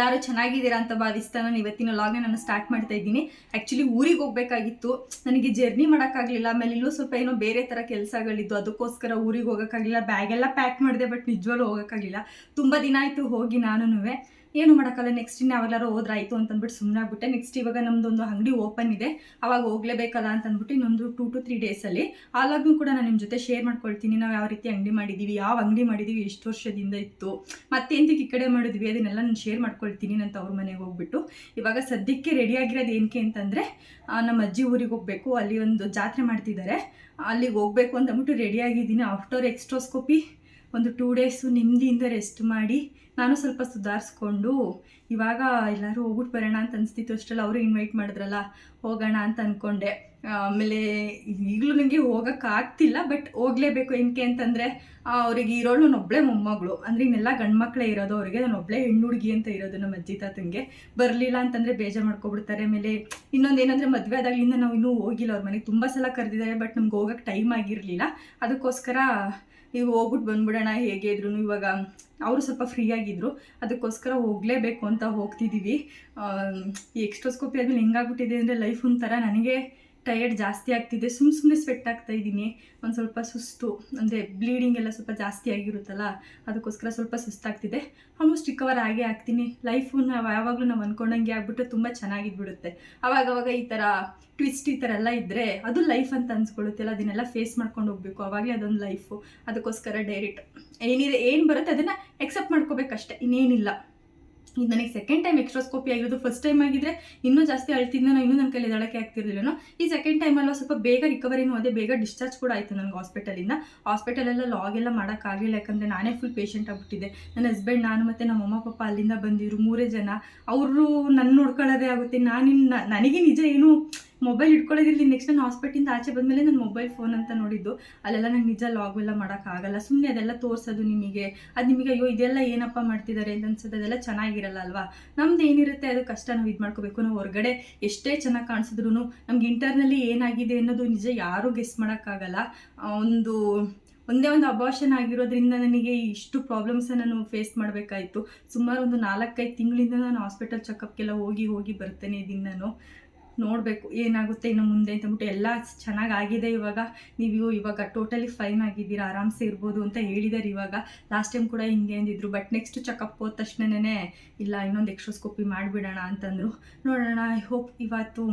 ಎಲ್ಲರೂ ಚೆನ್ನಾಗಿದ್ದೀರಾ ಅಂತ ಭಾವಿಸ್ತಾ ನಾನು ಇವತ್ತಿನ ಲಾಗ್ನ ನಾನು ಸ್ಟಾರ್ಟ್ ಮಾಡ್ತಾ ಇದ್ದೀನಿ. ಆ್ಯಕ್ಚುಲಿ ಊರಿಗೆ ಹೋಗ್ಬೇಕಾಗಿತ್ತು. ನನಗೆ ಜರ್ನಿ ಮಾಡೋಕ್ಕಾಗಲಿಲ್ಲ. ಆಮೇಲೆ ಇಲ್ಲೂ ಸ್ವಲ್ಪ ಏನೋ ಬೇರೆ ಥರ ಕೆಲಸಗಳಿದ್ದು. ಅದಕ್ಕೋಸ್ಕರ ಊರಿಗೆ ಹೋಗೋಕ್ಕಾಗಲಿಲ್ಲ. ಬ್ಯಾಗ್ ಎಲ್ಲ ಪ್ಯಾಕ್ ಮಾಡಿದೆ ಬಟ್ ನಿಜವಾಗ್ಲೂ ಹೋಗೋಕ್ಕಾಗಲಿಲ್ಲ. ತುಂಬ ದಿನ ಆಯಿತು ಹೋಗಿ ನಾನು ಏನು ಮಾಡೋಕ್ಕಲ್ಲ? ನೆಕ್ಸ್ಟ್ ಇನ್ನು ಯಾವಾಗಲಾರು ಹೋದ್ರಾಯ್ತು ಅಂತ ಅಂದ್ಬಿಟ್ಟು ಸುಮ್ಮನೆ ಆಗ್ಬಿಟ್ಟೆ ನೆಕ್ಸ್ಟ್ ಇವಾಗ ನಮ್ಮದೊಂದು ಅಂಗಡಿ ಓಪನ್ ಇದೆ. ಅವಾಗ ಹೋಗ್ಲೇಬೇಕಲ್ಲ ಅಂತ ಅಂದ್ಬಿಟ್ಟು ಇನ್ನೊಂದು ಟೂ ಟು ತ್ರೀ ಡೇಸಲ್ಲಿ ಆ ಲಾಗ್ನು ಕೂಡ ನಾನು ನಿಮ್ಮ ಜೊತೆ ಶೇರ್ ಮಾಡ್ಕೊಳ್ತೀನಿ. ನಾವು ಯಾವ ರೀತಿ ಅಂಗಡಿ ಮಾಡಿದ್ದೀವಿ ಯಾವ ಅಂಗಡಿ ಮಾಡಿದ್ದೀವಿ ಎಷ್ಟು ವರ್ಷದಿಂದ ಇತ್ತು ಮತ್ತೆ ಎಂತಕ್ಕೆ ಈ ಕಡೆ ಮಾಡಿದ್ವಿ, ಅದನ್ನೆಲ್ಲ ನಾನು ಶೇರ್ ಮಾಡ್ಕೊಳ್ತೀನಿ ನನ್ನ ತವ್ರ ಮನೆಗೆ ಹೋಗ್ಬಿಟ್ಟು. ಇವಾಗ ಸದ್ಯಕ್ಕೆ ರೆಡಿ ಆಗಿರೋದು ಏನಕ್ಕೆ ಅಂತಂದರೆ ನಮ್ಮ ಅಜ್ಜಿ ಊರಿಗೆ ಹೋಗಬೇಕು. ಅಲ್ಲಿ ಒಂದು ಜಾತ್ರೆ ಮಾಡ್ತಿದ್ದಾರೆ ಅಲ್ಲಿಗೆ ಹೋಗ್ಬೇಕು ಅಂತಂದ್ಬಿಟ್ಟು ರೆಡಿಯಾಗಿದ್ದೀನಿ ಆಫ್ಟರ್ ಎಕ್ಸ್ಟ್ರೋಸ್ಕೋಪಿ ಒಂದು ಟೂ ಡೇಸು ನೆಮ್ಮದಿಯಿಂದ ರೆಸ್ಟ್ ಮಾಡಿ ನಾನು ಸ್ವಲ್ಪ ಸುಧಾರಿಸ್ಕೊಂಡು ಇವಾಗ ಎಲ್ಲರೂ ಹೋಗ್ಬಿಟ್ಟು ಬರೋಣ ಅಂತ ಅನಿಸ್ತಿತ್ತು. ಅಷ್ಟರಲ್ಲಿ ಅವರು ಇನ್ವೈಟ್ ಮಾಡಿದ್ರಲ್ಲ, ಹೋಗೋಣ ಅಂತ ಅಂದ್ಕೊಂಡೆ ಆಮೇಲೆ ಈಗಲೂ ನನಗೆ ಹೋಗೋಕ್ಕಾಗ್ತಿಲ್ಲ ಬಟ್ ಹೋಗಲೇಬೇಕು. ಏನಕ್ಕೆ ಅಂತಂದರೆ ಅವರಿಗೆ ಇರೋಳು ಒಬ್ಬಳೇ ಮೊಮ್ಮಗಳು. ಅಂದರೆ ಇನ್ನೆಲ್ಲ ಗಂಡು ಮಕ್ಕಳೇ ಇರೋದು ಅವರಿಗೆ. ನಾನು ಒಬ್ಬಳೇ ಹೆಣ್ಣು ಹುಡುಗಿ ಅಂತ ಇರೋದು ನಮ್ಮ ಅಜ್ಜಿ ತಾತಂಗೆ. ಬರಲಿಲ್ಲ ಅಂತಂದರೆ ಬೇಜಾರು ಮಾಡ್ಕೊಬಿಡ್ತಾರೆ. ಆಮೇಲೆ ಇನ್ನೊಂದು ಏನಂದರೆ ಮದುವೆ ಆದಾಗಲಿಂದ ನಾವು ಇನ್ನೂ ಹೋಗಿಲ್ಲ. ಅವ್ರ ಮನೆಗೆ ತುಂಬ ಸಲ ಕರೆದಿದ್ದಾರೆ ಬಟ್ ನಮ್ಗೆ ಹೋಗೋಕ್ಕೆ ಟೈಮ್ ಆಗಿರಲಿಲ್ಲ. ಅದಕ್ಕೋಸ್ಕರ ಈಗ ಹೋಗ್ಬಿಟ್ಟು ಬಂದ್ಬಿಡೋಣ ಹೇಗೆ ಇದ್ರು ಇವಾಗ ಅವರು ಸ್ವಲ್ಪ ಫ್ರೀ ಆಗಿದ್ರು. ಅದಕ್ಕೋಸ್ಕರ ಹೋಗಲೇಬೇಕು ಅಂತ ಹೋಗ್ತಿದ್ದೀವಿ ಈ ಎಕ್ಸ್ಟ್ರೋಸ್ಕೋಪಿ ಆದಮೇಲೆ ಹೆಂಗಾಗ್ಬಿಟ್ಟಿದೆ ಅಂದರೆ ಲೈಫ್ ಒಂಥರ ನನಗೆ ಟಯರ್ಡ್ ಜಾಸ್ತಿ ಆಗ್ತಿದೆ ಸುಮ್ಮ ಸುಮ್ಮನೆ ಸ್ವೆಟ್ ಆಗ್ತಾ ಇದ್ದೀನಿ, ಒಂದು ಸ್ವಲ್ಪ ಸುಸ್ತು, ಅಂದರೆ ಬ್ಲೀಡಿಂಗ್ ಎಲ್ಲ ಸ್ವಲ್ಪ ಜಾಸ್ತಿ ಆಗಿರುತ್ತಲ್ಲ, ಅದಕ್ಕೋಸ್ಕರ ಸ್ವಲ್ಪ ಸುಸ್ತಾಗ್ತಿದೆ. ಆಲ್ಮೋಸ್ಟ್ ರಿಕವರ್ ಆಗೇ ಆಗ್ತೀನಿ. ಲೈಫು ನಾವು ಯಾವಾಗಲೂ ನಾವು ಅಂದ್ಕೊಂಡಂಗೆ ಆಗ್ಬಿಟ್ಟು ತುಂಬ ಚೆನ್ನಾಗಿದ್ಬಿಡುತ್ತೆ. ಅವಾಗ ಈ ಥರ ಟ್ವಿಸ್ಟ್ ಈ ಥರ ಎಲ್ಲ ಇದ್ದರೆ ಅದು ಲೈಫ್ ಅಂತ ಅನ್ಸ್ಕೊಳ್ಳುತ್ತಲ್ಲ ಅದನ್ನೆಲ್ಲ ಫೇಸ್ ಮಾಡ್ಕೊಂಡು ಹೋಗ್ಬೇಕು. ಅವಾಗಲೇ ಅದೊಂದು ಲೈಫು ಅದಕ್ಕೋಸ್ಕರ ಡೈರೆಕ್ಟ್ ಏನಿದೆ, ಏನು ಬರುತ್ತೆ ಅದನ್ನು ಎಕ್ಸೆಪ್ಟ್ ಮಾಡ್ಕೋಬೇಕಷ್ಟೆ, ಇನ್ನೇನಿಲ್ಲ. ಇದು ನನಗೆ ಸೆಕೆಂಡ್ ಟೈಮ್ ಎಕ್ಸ್ಟ್ರೋಸ್ಕೋಪಿ ಆಗಿರೋದು ಫಸ್ಟ್ ಟೈಮ್ ಆಗಿದ್ರೆ ಇನ್ನೂ ಜಾಸ್ತಿ ಅಳ್ತಿದ್ನೋ ಇನ್ನೂ ನನ್ನ ಕೈಲಿ ಎದಳಕ್ಕೆ ಆಗ್ತಿರ್ಲಿಲ್ಲನೋ, ಈ ಸೆಕೆಂಡ್ ಟೈಮಲ್ಲ ಸ್ವಲ್ಪ ಬೇಗ ರಿಕವರಿನೂ ಅದೇ ಬೇಗ ಡಿಸ್ಚಾರ್ಜ್ ಕೂಡ ಆಯಿತು ನನಗೆ ಹಾಸ್ಪಿಟಲಿಂದ ಹಾಸ್ಪಿಟಲೆಲ್ಲ ಲಾಗ್ ಎಲ್ಲ ಮಾಡೋಕ್ಕಾಗಲಿಲ್ಲ ಯಾಕಂದರೆ ನಾನೇ ಫುಲ್ ಪೇಷಂಟ್ ಆಗಿಬಿಟ್ಟಿದ್ದೆ. ನನ್ನ ಹಸ್ಬೆಂಡ್ ನಾನು ಮತ್ತು ನಮ್ಮ ಅಮ್ಮ, ಪಪ್ಪ ಅಲ್ಲಿಂದ ಬಂದಿರು ಮೂರೇ ಜನ. ಅವರು ನನ್ನ ನೋಡ್ಕೊಳ್ಳೋದೇ ಆಗುತ್ತೆ. ನಾನು ನನಗೆ ನಿಜ ಏನು ಮೊಬೈಲ್ ಇಟ್ಕೊಳ್ಳೋದಿರಲಿ ನೆಕ್ಸ್ಟ್ ನಾನು ಹಾಸ್ಪಿಟಲ್ ಆಚೆ ಬಂದಮೇಲೆ ನನ್ನ ಮೊಬೈಲ್ ಫೋನ್ ಅಂತ ನೋಡಿದ್ದು. ಅಲ್ಲೆಲ್ಲ ನಂಗೆ ನಿಜ ಲಾಗ್ ಎಲ್ಲ ಮಾಡೋಕ್ಕಾಗಲ್ಲ ಸುಮ್ಮನೆ ಅದೆಲ್ಲ ತೋರಿಸೋದು ನಿಮಗೆ. ಅದು ನಿಮಗೆ ಅಯ್ಯೋ, ಇದೆಲ್ಲ ಏನಪ್ಪ ಮಾಡ್ತಿದ್ದಾರೆ ಅಂತ ಅನ್ಸೋದು ಅದೆಲ್ಲ ಚೆನ್ನಾಗಿರಲ್ಲ ಅಲ್ವಾ? ನಮ್ದು ಏನಿರುತ್ತೆ ಅದು ಕಷ್ಟ ನಾವು ಇದು ಮಾಡ್ಕೋಬೇಕು. ನಾವು ಹೊರಗಡೆ ಎಷ್ಟೇ ಚೆನ್ನಾಗಿ ಕಾಣಿಸಿದ್ರು ನಮ್ಗೆ ಇಂಟರ್ನಲ್ಲಿ ಏನಾಗಿದೆ ಅನ್ನೋದು ನಿಜ ಯಾರೂ ಗೆಸ್ ಮಾಡೋಕ್ಕಾಗಲ್ಲ ಒಂದು, ಒಂದೇ ಒಂದು ಅಬಾಷನ್ ಆಗಿರೋದ್ರಿಂದ ನನಗೆ ಇಷ್ಟು ಪ್ರಾಬ್ಲಮ್ಸ್ ನಾನು ಫೇಸ್ ಮಾಡಬೇಕಾಯಿತು. ಸುಮಾರು ಒಂದು ನಾಲ್ಕೈದು ತಿಂಗಳಿಂದ ನಾನು ಹಾಸ್ಪಿಟಲ್ ಚೆಕಪ್ಗೆಲ್ಲ ಹೋಗಿ ಹೋಗಿ ಬರ್ತೇನೆ ಇದ್ದೀನಿ ನಾನು ನೋಡಬೇಕು ಏನಾಗುತ್ತೆ ಇನ್ನು ಮುಂದೆ ಅಂತ ಅಂದ್ಬಿಟ್ಟು ಎಲ್ಲ ಚೆನ್ನಾಗಿ ಆಗಿದೆ ಇವಾಗ. ನೀವು ಇವಾಗ ಟೋಟಲಿ ಫೈನ್ ಆಗಿದ್ದೀರಾ, ಆರಾಮ್ಸೆ ಇರ್ಬೋದು ಅಂತ ಹೇಳಿದಾರೆ ಇವಾಗ. ಲಾಸ್ಟ್ ಟೈಮ್ ಕೂಡ ಹಿಂಗೆ ಅಂದಿದ್ರು ಬಟ್ ನೆಕ್ಸ್ಟ್ ಚೆಕಪ್ ಹೋದ ತಕ್ಷಣನೇ, ಇಲ್ಲ ಇನ್ನೊಂದು ಎಕ್ಸ್ಟ್ರೋಸ್ಕೋಪಿ ಮಾಡಿಬಿಡೋಣ ಅಂತಂದರು. ನೋಡೋಣ ಐ ಹೋಪ್ ಇವತ್ತು